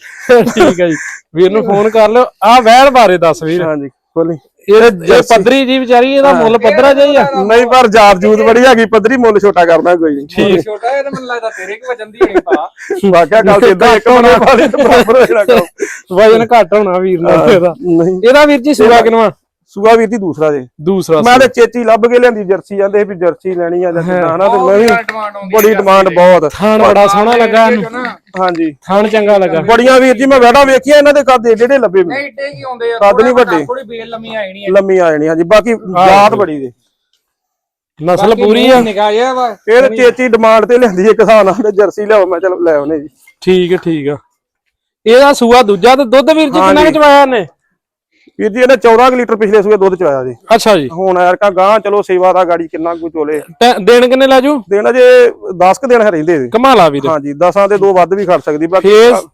ਠੀਕ ਆ ਜੀ। ਵੀਰ ਨੂੰ ਫੋਨ ਕਰ ਲਿਓ। ਆ ਵੈਰ ਬਾਰੇ ਦੱਸ ਵੀਰ। ਹਾਂਜੀ ਖੋਲੀ। ਇਹ ਇਹ ਪੱਧਰੀ ਜੀ ਵਿਚਾਰੀ ਇਹਦਾ ਮੁੱਲ ਪੱਧਰਾ ਜਿਹਾ ਹੀ ਆ। ਨਹੀਂ ਪਰ ਜਾਤ ਜੂਤ ਬੜੀ ਹੈਗੀ ਪੱਧਰੀ ਮੁੱਲ ਛੋਟਾ ਕਰਨਾ ਕੋਈ ਨਹੀਂ। ਠੀਕ। ਛੋਟਾ ਇਹ ਤਾਂ ਮੈਨੂੰ ਲੱਗਦਾ ਤੇਰੇ ਕੀ ਵਜਨ ਦੀ ਹੋਣੀ ਪਾ ਵਾਕਿਆ ਗੱਲ ਤੇ ਇਦਾਂ ਇੱਕ ਬਣਾ ਵਾਲੇ ਤੇ ਬਰਾਬਰ ਹੋ ਜਾਣਾ ਕੰਮ ਵਜਨ ਘੱਟ ਹੋਣਾ ਵੀਰ ਨਾਲ ਇਹਦਾ। ਨਹੀਂ। ਇਹਦਾ ਵੀਰ ਜੀ ਸੂਆ ਕਿਨਵਾ? ਸੂਆ ਵੀਰ ਦੀ ਦੂਸਰਾ ਜੇ। ਦੂਸਰਾ ਮੈਂ ਤੇ ਚੇਚੀ ਲੱਭ ਕੇ ਲਿਆਂਦੀ ਜਰਸੀ ਜਾਂਦੇ ਸੀ ਵੀ ਜਰਸੀ ਲੈਣੀ ਆ ਜਾਂ ਕਿੱਦਾਂ ਹਨਾ ਤੇ ਮੈਂ ਵੀ ਡਿਮਾਂਡ ਆਉਂਦੀ ਬੜੀ ਡਿਮਾਂਡ ਬਹੁਤ। ਥਾਣ ਬੜਾ ਸੋਹਣਾ ਲੱਗਾ ਇਹਨੂੰ। ਹਾਂਜੀ। ਥਾਣ ਚੰਗਾ ਲੱਗਾ। ਬੜੀਆਂ ਵੀਰ ਜੀ ਮੈਂ ਵੜਾ ਵੇਖੀਆਂ ਇਹਨਾਂ ਦੇ ਕੱਦ ਏਡੇ ਏਡੇ ਲੱਭੇ ਨਹੀਂ ਏਡੇ ਕੀ ਆਉਂਦੇ ਆ ਕੱਦ ਨੀ ਵੱਡੇ। ਥੋੜੀ ਬੇਲ ਲੰਮੀ ਆਈ ਨਹੀਂ ਲੰਮੀ ਆ ਜਾਣੀ ਹਾਂਜੀ ਬਾਕੀ ਜਾਤ ਬੜੀ ਦੇ ਨਸਲ ਪੂਰੀ ਆ। ਨਿਕਾ ਜਿਹਾ ਵਾ ਇਹ ਤੇ ਚੇਚੀ ਡਿਮਾਂਡ ਤੇ ਲੈਂਦੀ ਹਿਸਾਬ ਨਾਲ ਤੇ ਜਰਸੀ ਲਿਆਓ ਮੈਂ ਚਲੋ ਲੈ ਆਉਨੇ ਜੀ। ਠੀਕ ਆ ਠੀਕ ਆ। ਇਹਦਾ ਸੂਆ ਦੂਜਾ ਤੇ ਦੁੱਧ ਵੀਰ ਜੀ ਕਿੰਨਾ ਕੁ ਚਵਾਇਆ ਨੇ ਵੀਰ ਜੀ ਇਹਨੇ 14 ਕੁ ਲੀਟਰ ਪਿਛਲੇ ਸੂਏ ਦੁੱਧ ਚੋਇਆ ਜੀ। ਅੱਛਾ ਜੀ। ਹੁਣ ਯਾਰ ਕਾ ਗਾਂ ਚਲੋ ਸੇਵਾ ਦਾ ਗਾੜੀ ਕਿੰਨਾ ਕੁ ਚੋਲੇ। ਦਿਨ ਕਿੰਨੇ ਲਾਜੂ ਦਿਨ ਅਜੇ 10 ਕ ਦਿਨ ਰਹਿੰਦੇ ਜੀ। ਕਮਾਲਾ ਵੀਰ। ਹਾਂਜੀ 10 ਦੇ ਦੋ ਵੱਧ ਵੀ ਖੜ ਸਕਦੀ ਬਾਕੀ ਫੇਸ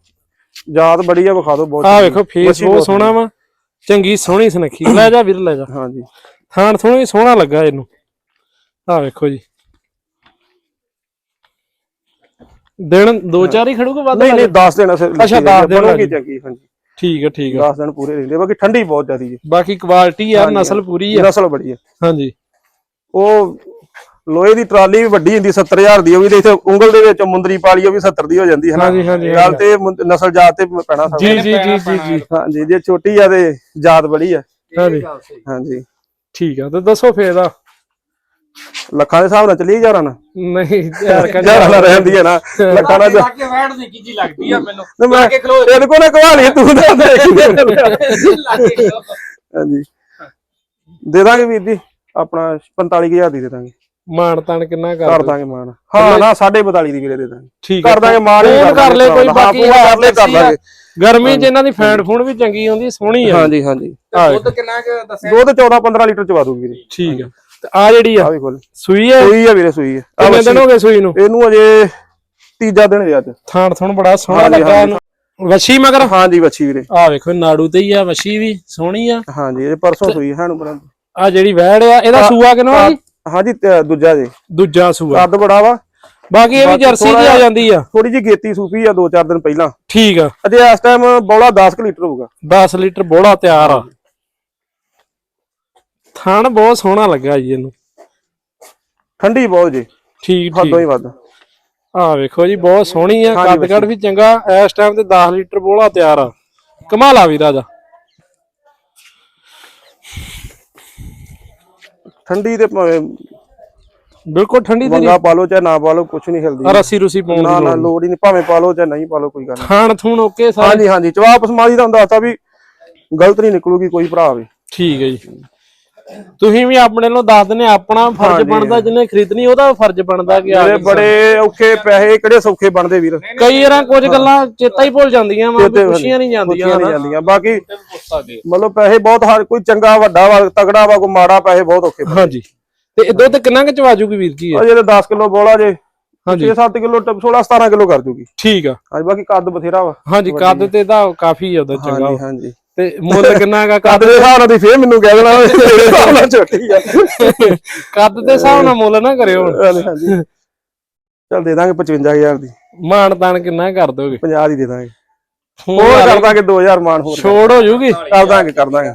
ਜਾਤ ਬੜੀ ਆ ਵਿਖਾ ਦਿਓ ਬਹੁਤ ਆ। ਵੇਖੋ ਫੇਸ ਬਹੁਤ ਸੋਹਣਾ ਵਾ। ਚੰਗੀ ਸੋਹਣੀ ਸੁਨੱਖੀ। ਲੈ ਜਾ ਵੀਰ ਲੈ ਜਾ। ਹਾਂਜੀ। ਥਾਣ ਥੋੜੀ ਸੋਹਣਾ ਲੱਗਾ ਇਹਨੂੰ। ਆ ਵੇਖੋ ਜੀ। ਦਿਨ ਦੋ ਚਾਰ ਹੀ ਖੜੂਗਾ ਵੱਧ ਨਹੀਂ ਨਹੀਂ 10 ਦਿਨ ਅਸਲ ਅੱਛਾ, ਦਸ ਦਿਨ ਬਣੂਗੀ ਲੱਗੀ। ਚੰਗੀ ਹਾਂਜੀ। ਠੀਕ ਆ ਠੀਕ ਆ 10 ਦਿਨ ਪੂਰੇ ਰਹਿੰਦੇ ਬਾਕੀ ਠੰਡੀ ਬਹੁਤ ਜ਼ਿਆਦੀ ਜੀ। ਬਾਕੀ ਕੁਆਲਿਟੀ ਆ ਨਸਲ ਪੂਰੀ ਆ। ਨਸਲ ਬੜੀ ਹੈ ਹਾਂਜੀ। ਉਹ ਲੋਹੇ ਦੀ ਟਰਾਲੀ ਵੀ ਵੱਡੀ ਹੁੰਦੀ 70000 ਦੀ ਉਹ ਵੀ ਇੱਥੇ ਉਂਗਲ ਦੇ ਵਿੱਚ ਮੁੰਦਰੀ ਪਾਲੀ ਉਹ ਵੀ 70 ਦੀ ਹੋ ਜਾਂਦੀ ਹੈ ਨਾ ਹਾਂਜੀ, ਹਾਂਜੀ, ਗੱਲ ਤੇ ਨਸਲ ਜਾਤ ਤੇ ਪੈਣਾ ਸਭ ਜੀ ਜੀ ਜੀ ਜੀ ਜੀ। ਹਾਂਜੀ ਜੇ ਛੋਟੀ ਆ ਤੇ ਜਾਤ ਬੜੀ ਆ। ਹਾਂਜੀ। ਹਾਂਜੀ। ਠੀਕ ਆ ਤੇ ਦੱਸੋ ਫੇਰ ਦਾ ਲੱਖਾਂ ਦੇ ਹਿਸਾਬ ਨਾਲ ਚੱਲੀ ਹਜ਼ਾਰਾਂ ਨਾਲ। ਨਹੀਂ ਯਾਰ ਕਹਿੰਦਾ ਹਜ਼ਾਰਾਂ ਨਾਲ ਰਹਿੰਦੀ ਹੈ ਨਾ ਲੱਖਾਂ ਨਾਲ ਜਾ- ਲਾਗੇ ਵੈੜ ਦੀ ਕੀ ਜੀ ਲੱਗਦੀ ਆ ਮੈਨੂੰ। ਤੇ ਮੈਂ ਲਾਗੇ ਖਲੋ ਇਹਦੇ ਕੋਲ ਨਾ ਕਵਾ ਲਈ ਤੂੰ ਲਾਗੇ ਖਲੋ। ਹਾਂਜੀ। ਦੇ ਦਾਂਗੇ ਵੀਰ ਜੀ ਆਪਣਾ 45000 ਦੀ ਦੇ ਦਾਂਗੇ। ਮਾਣ ਤਾਣ ਕਿੰਨਾ ਕਰ ਕਰ ਦਾਂਗੇ ਮਾਨ ਹਾਂ ਨਾ 42 ਦੀ ਵੀਰੇ ਦੇ ਦਾਂਗੇ। ਠੀਕ ਕਰ ਦਾਂਗੇ ਫੋਨ ਕਰ ਲੈ ਕੋਈ ਬਾਕੀ ਫੋਨ ਕਰ ਲੈ ਕਰ। ਦਾਂਗੇ। ਗਰਮੀ ਚ ਇਹਨਾਂ ਦੀ ਫੈਂਡ ਫੂਡ ਵੀ ਚੰਗੀ ਆਉਂਦੀ ਸੋਹਣੀ ਆ। ਹਾਂਜੀ ਹਾਂਜੀ। ਦੁੱਧ ਕਿੰਨਾ ਕੁ ਦੱਸਿਆ? ਦੁੱਧ 14 15 ਲੀਟਰ ਚਵਾ ਦੂਗੀ ਵੀਰੇ। ਠੀਕ ਆ। ਤੇ ਆ ਜਿਹੜੀ ਆ ਆ ਵੀ ਖੋਲ ਸੂਈ ਹੈ ਸੂਈ ਆ ਵੀਰੇ ਸੂਈ ਆ। ਆਹ ਕਿੰਨੇ ਦਿਨ ਹੋ ਗਏ ਸੂਈ ਨੂੰ? ਇਹਨੂੰ ਅਜੇ ਤੀਜਾ ਦਿਨ ਰਿਹਾ ਅੱਜ। ਥਾਣ ਥਣ ਬੜਾ ਸੋਹਣਾ ਹਾਂਜੀ, ਲੱਗਾ। ਹਾਂਜੀ। ਇਹਨੂੰ ਵਸ਼ੀ ਮਗਰ? ਹਾਂਜੀ ਵੀਰੇ। ਆ ਵੇਖੋ ਨਾੜੂ ਤੇ ਹੀ ਆ ਵਸ਼ੀ ਵੀ ਸੋਹਣੀ ਆ। ਹਾਂਜੀ ਇਹ ਪਰਸੋਂ ਸੂਈ ਹੈ ਨੂੰ ਆ ਜਿਹੜੀ ਵੈੜ ਆ ਇਹਦਾ ਸੂਆ ਕਿਨਵਾ ਜੀ? ਹਾਂਜੀ ਤੇ ਦੂਜਾ ਜੇ। ਦੂਜਾ ਸੂਆ। ਕੱਦ ਬੜਾ ਵਾ। ਬਾਕੀ ਇਹ ਵੀ ਬਾਕੀ ਜਰਸੀ ਥੋੜ੍ਹਾ ਦੀ ਆ ਜਿਹਾ- ਜਾਂਦੀ ਆ। ਥੋੜੀ ਜੀ ਗੇਤੀ ਸੂਪੀ ਆ ਦੋ ਚਾਰ ਦਿਨ ਪਹਿਲਾਂ। ਠੀਕ ਆ। ਅਜੇ ਇਸ ਟਾਈਮ ਬੌਲਾ 10 ਕੁ ਲੀਟਰ ਹੋਊਗਾ। 10 ਲੀਟਰ ਬੋੜਾ ਤਿਆਰ ਆ। ਥਣ ਬਹੁਤ ਸੋਹਣਾ ਲੱਗਾ ਜੀ ਇਹਨੂੰ। ਠੰਡੀ ਬਹੁਤ ਜੇ। ਠੀਕ ਹੱਦੋਂ ਠੀਕ। ਹੀ ਵੱਧ। ਆ ਵੇਖੋ ਜੀ ਬਹੁਤ ਸੋਹਣੀ ਆ। ਕੱਦ ਕੱਦ ਵੀ ਚੰਗਾ ਇਸ ਟਾਈਮ ਤੇ 10 ਲੀਟਰ ਬੋਲਾ ਤਿਆਰ ਆ। ਕਮਾਲਾ ਵੀ ਰਾਜਾ ਠੰਡੀ ਤੇ ਭਾਵੇਂ ਬਿਲਕੁਲ ਠੰਡੀ ਤੇ ਵੰਗਾ ਪਾ ਲਓ ਚਾਹੇ ਨਾ ਪਾ ਲਓ ਕੁਛ ਨਹੀਂ ਹਿਲਦੀ। ਰੱਸੀ ਰੁਸੀ ਪਾਉਣ ਨਾ ਦੀ ਨਾ ਲੋੜ ਲੋੜ ਹੀ ਨਹੀਂ। ਭਾਵੇਂ ਪਾ ਲਓ ਚਾਹੇ ਨਹੀਂ ਪਾ ਲਓ ਕੋਈ ਗੱਲ ਨਹੀਂ। ਖਾਣ ਥੂਣ ਓਕੇ ਸਾਰੇ। ਹਾਂਜੀ ਹਾਂਜੀ। ਜਵਾਬ ਸਮਾਜੀ ਦਾ ਹੁੰਦਾ ਤਾਂ ਵੀ ਗਲਤ ਨਹੀਂ ਨਿਕਲੂਗੀ ਕੋਈ ਭਰਾ ਹੋਵੇ ਠੀਕ ਹੈ ਜੀ। ਤੁਸੀਂ ਵੀ ਆਪਣੇ ਨੂੰ ਦੱਸ ਦਿੰਦੇ ਆਪਣਾ ਫਰਜ਼। ਬਣਦਾ ਜਿਹਨੇ ਖਰੀਦਣੀ ਉਹਦਾ ਫਰਜ਼ ਬਣਦਾ ਕਿ ਆ ਮੇਰੇ ਬੜੇ ਔਖੇ ਪੈਸੇ ਕਿਹੜੇ ਸੌਖੇ ਬਣਦੇ ਵੀਰ? ਕਈ ਵਾਰਾਂ ਕੁਝ ਗੱਲਾਂ ਚੇਤਾ ਹੀ ਭੁੱਲ ਜਾਂਦੀਆਂ ਵਾ ਚੇਤੇ ਪੁੱਛੀਆਂ ਨਹੀਂ ਜਾਂਦੀਆਂ ਪੁੱਛੀਆਂ ਨਹੀਂ ਜਾਂਦੀਆਂ। ਬਾਕੀ ਮਤਲਬ ਪੈਸੇ ਬਹੁਤ ਹਰ ਕੋਈ ਚੰਗਾ ਵੱਡਾ ਵਾ ਤਗੜਾ ਵਾ ਕੋਈ ਮਾੜਾ ਪੈਸੇ ਬਹੁਤ ਔਖੇ ਹਾਂਜੀ। ਤੇ ਇਹ ਦੁੱਧ ਕਿੰਨਾ ਕੁ ਚਵਾ ਜੂਗੀ ਵੀਰ ਜੀ ਇਹ? ਤੇ 10 ਕਿਲੋ ਬੋਲਾ ਜੇ ਹਾਂਜੀ। 6-7 ਕਿਲੋ 16 17 ਕਿਲੋ ਕਰ ਜੂਗੀ। ਠੀਕ ਆ। ਹਾਂਜੀ ਬਾਕੀ ਕੱਦ ਬਥੇਰਾ ਵਾ। ਹਾਂਜੀ ਕੱਦ ਤੇ ਦਾ ਕਾਫੀ ਆ ਉਹਦਾ ਚੰਗਾ। ਹਾਂਜੀ ਹਾਂਜੀ। ਤੇ ਮੁੱਲ ਕਿੰਨਾ ਹੈਗਾ? ਕੱਦ ਦੇ ਹਿਸਾਬ ਨਾਲ ਦੀ ਫੇਰ ਮੈਨੂੰ ਕਹਿ ਦੇਣਾ ਮੇਰੇ ਹਿਸਾਬ ਨਾਲ ਛੋਟੀ ਆ। ਕੱਦ ਦੇ ਹਿਸਾਬ ਨਾਲ ਮੁੱਲ ਨਾ ਕਰਿਓ ਹੁਣ। ਹਾਂਜੀ ਚੱਲ ਦੇ ਦਾਂਗੇ 55000 ਦੀ। ਮਾਣ ਤਾਣ ਕਿੰਨਾ ਕਰ ਦੋਗੇ? 50 ਦੀ ਦੇ ਦਾਂਗੇ। ਹੋਰ ਕਰ। ਦਾਂਗੇ 2000 ਮਾਨ ਹੋਰ ਛੋੜ ਹੋ ਜੂਗੀ? ਕਰ ਦਾਂਗੇ ਕਰ ਦਾਂਗੇ।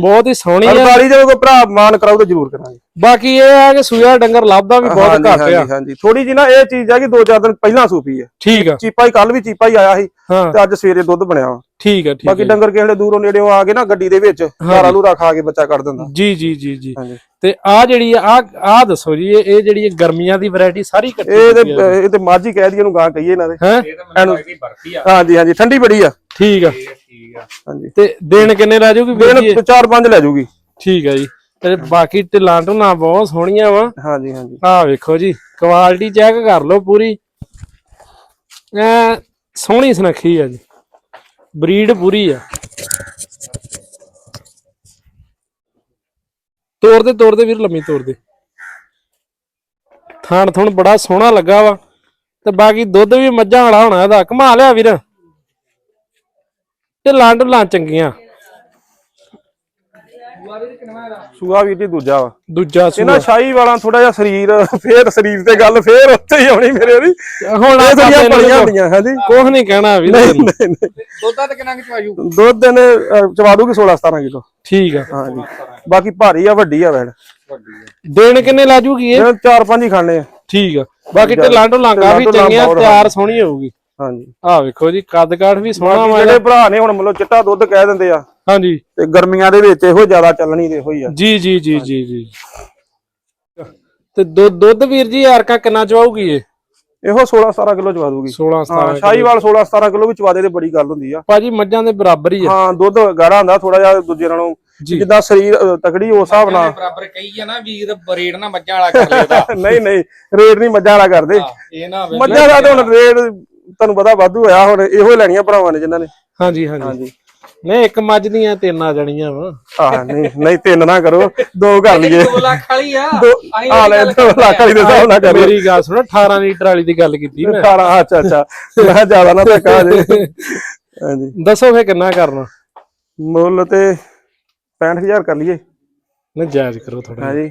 ਬਹੁਤ ਹੀ ਸੋਹਣੀ ਆ। 48 ਜੇ ਕੋਈ ਭਰਾ ਮਾਨ ਕਰਾਉ ਤਾਂ ਜ਼ਰੂਰ ਕਰਾਂਗੇ। ਬਾਕੀ ਇਹ ਆ ਕਿ ਸੂਆ ਡੰਗਰ ਲੱਭਦਾ ਵੀ ਬਹੁਤ ਘੱਟ ਆ। ਹਾਂਜੀ ਥੋੜੀ ਜੀ ਨਾ ਇਹ ਚੀਜ਼ ਆ ਕਿ ਦੋ ਚਾਰ ਦਿਨ ਪਹਿਲਾਂ ਸੂਪੀ ਆ। ਠੀਕ ਆ। ਚੀਪਾ ਹੀ ਕੱਲ ਵੀ ਚੀਪਾ ਹੀ ਆਇਆ ਸੀ। ਹਾਂ। ਤੇ ਅੱਜ ਸਵੇਰੇ ਦੁੱਧ ਬਣਿਆ ਵਾ। ਠੀਕ ਆ ਠੀਕ ਬਾਕੀ ਡੰਗਰ ਕਿਸੇ ਦੂਰੋਂ ਨੇੜਿਓਂ ਆ ਕੇ ਨਾ ਗੱਡੀ ਦੇ ਵਿੱਚ ਘਾਰਾ ਲੂਰਾ ਖਾ ਕੇ ਬੱਚਾ ਕੱਢ ਦਿੰਦਾ। ਜੀ ਜੀ ਜੀ ਜੀ। ਤੇ ਆ ਜਿਹੜੀ ਆ ਆ ਦੱਸੋ ਜੀ ਇਹ ਇਹ ਜਿਹੜੀ ਗਰਮੀਆਂ ਦੀ ਵੈਰਾਈਟੀ ਸਾਰੀ ਇਕੱਠੀ ਇਹ ਤੇ ਇਹ ਤੇ ਮਾਝੀ ਕਹਿ ਦਈਏ ਨੂੰ ਗਾਂ ਕਹੀਏ ਇਹਨਾਂ ਦੇ। ਹੈ? ਇਹ ਤਾਂ ਮੈਨੂੰ ਲੱਗਦੀ ਬਰਫੀ ਆ। ਹਾਂਜੀ ਹਾਂਜੀ ਠੰਡੀ ਬੜੀ ਆ। ਠੀਕ ਆ। ਠੀਕ ਆ। ਹਾਂਜੀ। ਤੇ ਦਿਨ ਕਿੰਨੇ ਲੈ ਜੂਗੀ ਵੀਰ ਜੀ? ਇਹ? ਦਿਨ ਚਾਰ ਪੰਜ ਲੈ ਜੂਗੀ ਠੀਕ ਆ ਜੀ। ਤੇ ਬਾਕੀ ਢਿੱਲਾਂ ਢੁੱਲਾਂ ਬਹੁਤ ਸੋਹਣੀਆਂ ਵਾ। ਹਾਂਜੀ ਹਾਂਜੀ। ਆ ਵੇਖੋ ਜੀ ਕੁਆਲਿਟੀ ਚੈੱਕ ਕਰ ਲਓ ਪੂਰੀ। ਐ ਸੋਹਣੀ ਸੁਨੱਖੀ ਆ ਜੀ। ਬਰੀਡ ਪੂਰੀ ਆ। ਤੋੜਦੇ ਤੋੜਦੇ ਵੀਰ, ਲੰਮੀ ਤੋੜਦੇ ਥਾਣ ਥੁਣ ਬੜਾ ਸੋਹਣਾ ਲੱਗਾ ਵਾ। ਤੇ ਬਾਕੀ ਦੁੱਧ ਵੀ ਮੱਝਾਂ ਵਾਲਾ ਹੋਣਾ ਇਹਦਾ। ਕਮਾ ਲਿਆ ਵੀਰ। ਤੇ ਲਾਂਡ ਲਾਂ ਚੰਗੀਆਂ। ਸੂਆ ਵੀਰ ਕਿੰਨਾ ਇਹਦਾ ਸੂਆ ਵੀਰ ਜੀ ਦੂਜਾ ਵਾ। ਦੂਜਾ ਇਹਨਾਂ ਸ਼ਾਹੀ ਵਾਲਾ ਥੋੜਾ ਜਿਹਾ ਸਰੀਰ ਫੇਰ ਸਰੀਰ ਤੇ ਗੱਲ ਫੇਰ ਉੱਥੇ ਹੀ ਆਉਣੀ ਮੇਰੇ ਦੀ ਹੁਣ ਇਹ ਥੋੜੀਆਂ ਬੜੀਆਂ ਹੁੰਦੀਆਂ ਹਾਂਜੀ। ਕੁਛ ਨਹੀਂ ਕਹਿਣਾ ਵੀ ਨਹੀਂ ਦੁੱਧ ਤੇ ਕਿੰਨਾ ਕਿ ਚਵਾਜੂ ਦੁੱਧ ਨੇ ਚਵਾ ਦੂਗੀ 16 17 ਕਿਲੋ। ਠੀਕ ਆ। ਹਾਂਜੀ। ਬਾਕੀ ਭਾਰੀ ਆ ਵੱਡੀ ਆ ਵੈੜ। ਦੇਣ ਕਿੰਨੇ ਲਾਜੂਗੀ ਇਹ? ਚਾਰ ਪੰਜ ਹੀ ਖਾਣੇ ਆ। ਠੀਕ ਆ। ਬਾਕੀ ਢਿੱਲਾਂ ਢੁੱਲਾਂ ਕਾਫੀ ਢਿੱਲਾਂ ਚੰਗੀਆਂ ਤਿਆਰ ਸੋਹਣੀ ਹੋਊਗੀ। ਹਾਂਜੀ। ਆ ਵੇਖੋ ਜੀ ਕੱਦ ਕਾਠ ਵੀ ਸੋਹਣਾ ਵਾ ਜਿਹੜੇ ਭਰਾ ਨੇ ਹੁਣ ਮਤਲਬ ਚਿੱਟਾ ਦੁੱਧ ਕਹਿ ਦਿੰਦੇ ਆ ਹਾਂਜੀ। ਤੇ ਗਰਮੀਆਂ ਦੇ ਵਿੱਚ ਇਹੋ ਜ਼ਿਆਦਾ ਚੱਲਣੀ ਤੇ ਇਹੋ ਹੀ ਆ। ਜੀ ਜੀ ਜੀ ਜੀ ਜੀ। ਤੇ ਦੁੱਧ ਦੁੱਧ ਵੀਰ ਜੀ ਯਾਰ ਕਾ ਕਿੰਨਾ ਚਵਾਉਗੀ ਇਹ? ਇਹੋ 16 17 ਕਿਲੋ ਚਵਾ ਦੂਗੀ। 16 ਹਾਂ 17 ਸ਼ਾਹੀਵਾਲ 16 17 ਕਿਲੋ ਵੀ ਚਵਾ ਦੇ ਤੇ ਬੜੀ ਗੱਲ ਹੁੰਦੀ ਆ। ਭਾਜੀ ਮੱਝਾਂ ਦੇ ਬਰਾਬਰ ਹੀ ਆ। ਹਾਂ ਦੁੱਧ ਗਾੜਾ ਹੁੰਦਾ ਥੋੜਾ ਜਿਹਾ ਦੂਜੇ ਨਾਲੋਂ। ਜਿੱਦਾਂ ਸਰੀਰ ਤਕੜੀ ਉਸ ਹਿਸਾਬ ਨਾਲ। ਬਰਾਬਰ ਕਹੀ ਆ ਨਾ ਵੀਰ ਬਰੇਡ ਨਾ ਮੱਝਾਂ ਵਾਲਾ ਕਰ ਲੈਦਾ ਨਹੀਂ ਨਹੀਂ ਰੇਟ ਨਹੀਂ ਮੱਝਾਂ ਵਾਲਾ ਕਰਦੇ। ਇਹ ਨਾ ਮੱਝਾਂ ਦਾ ਤਾਂ ਹੁਣ ਰੇਟ ਤੁਹਾਨੂੰ ਪਤਾ ਵਾਧੂ ਹੋਇਆ ਹੁਣ ਇਹੋ ਹੀ ਲੈਣੀਆਂ ਭਰਾਵਾਂ ਨੇ ਜਿਨ੍ਹਾਂ ਨੇ। ਹਾਂਜੀ ਹਾਂਜੀ। ਹਾਂਜੀ। ਨਹੀਂ ਇੱਕ ਮੱਝ ਦੀਆਂ ਤਿੰਨ ਆ ਜਾਣੀਆਂ ਵਾ। ਆਹ ਨਹੀਂ ਨਹੀਂ ਤਿੰਨ ਨਾ ਕਰੋ ਦੋ ਕਰ ਲਈਏ। 2 ਲੱਖ ਵਾਲੀ ਆ। ਆ ਲੈ ਦੋ ਲੱਖ ਵਾਲੀ ਦੇ ਹਿਸਾਬ ਨਾਲ ਕਰ। ਮੇਰੀ ਗੱਲ ਸੁਣੋ 18 ਲੀਟਰ ਵਾਲੀ ਦੀ ਗੱਲ ਕੀਤੀ ਮੈਂ। 18 ਅੱਛਾ ਅੱਛਾ। ਮੈਂ ਜ਼ਿਆਦਾ ਨਾ ਧੱਕਾ ਜੇ ਹਾਂਜੀ। ਦੱਸੋ ਫੇ ਕਿੰਨਾ ਕਰਨਾ? ਮੁੱਲ ਤੇ 65000 ਕਰ ਲਈਏ। ਨਾ ਜਾਇਜ਼ ਕਰੋ ਥੋੜਾ ਹਾਂਜੀ।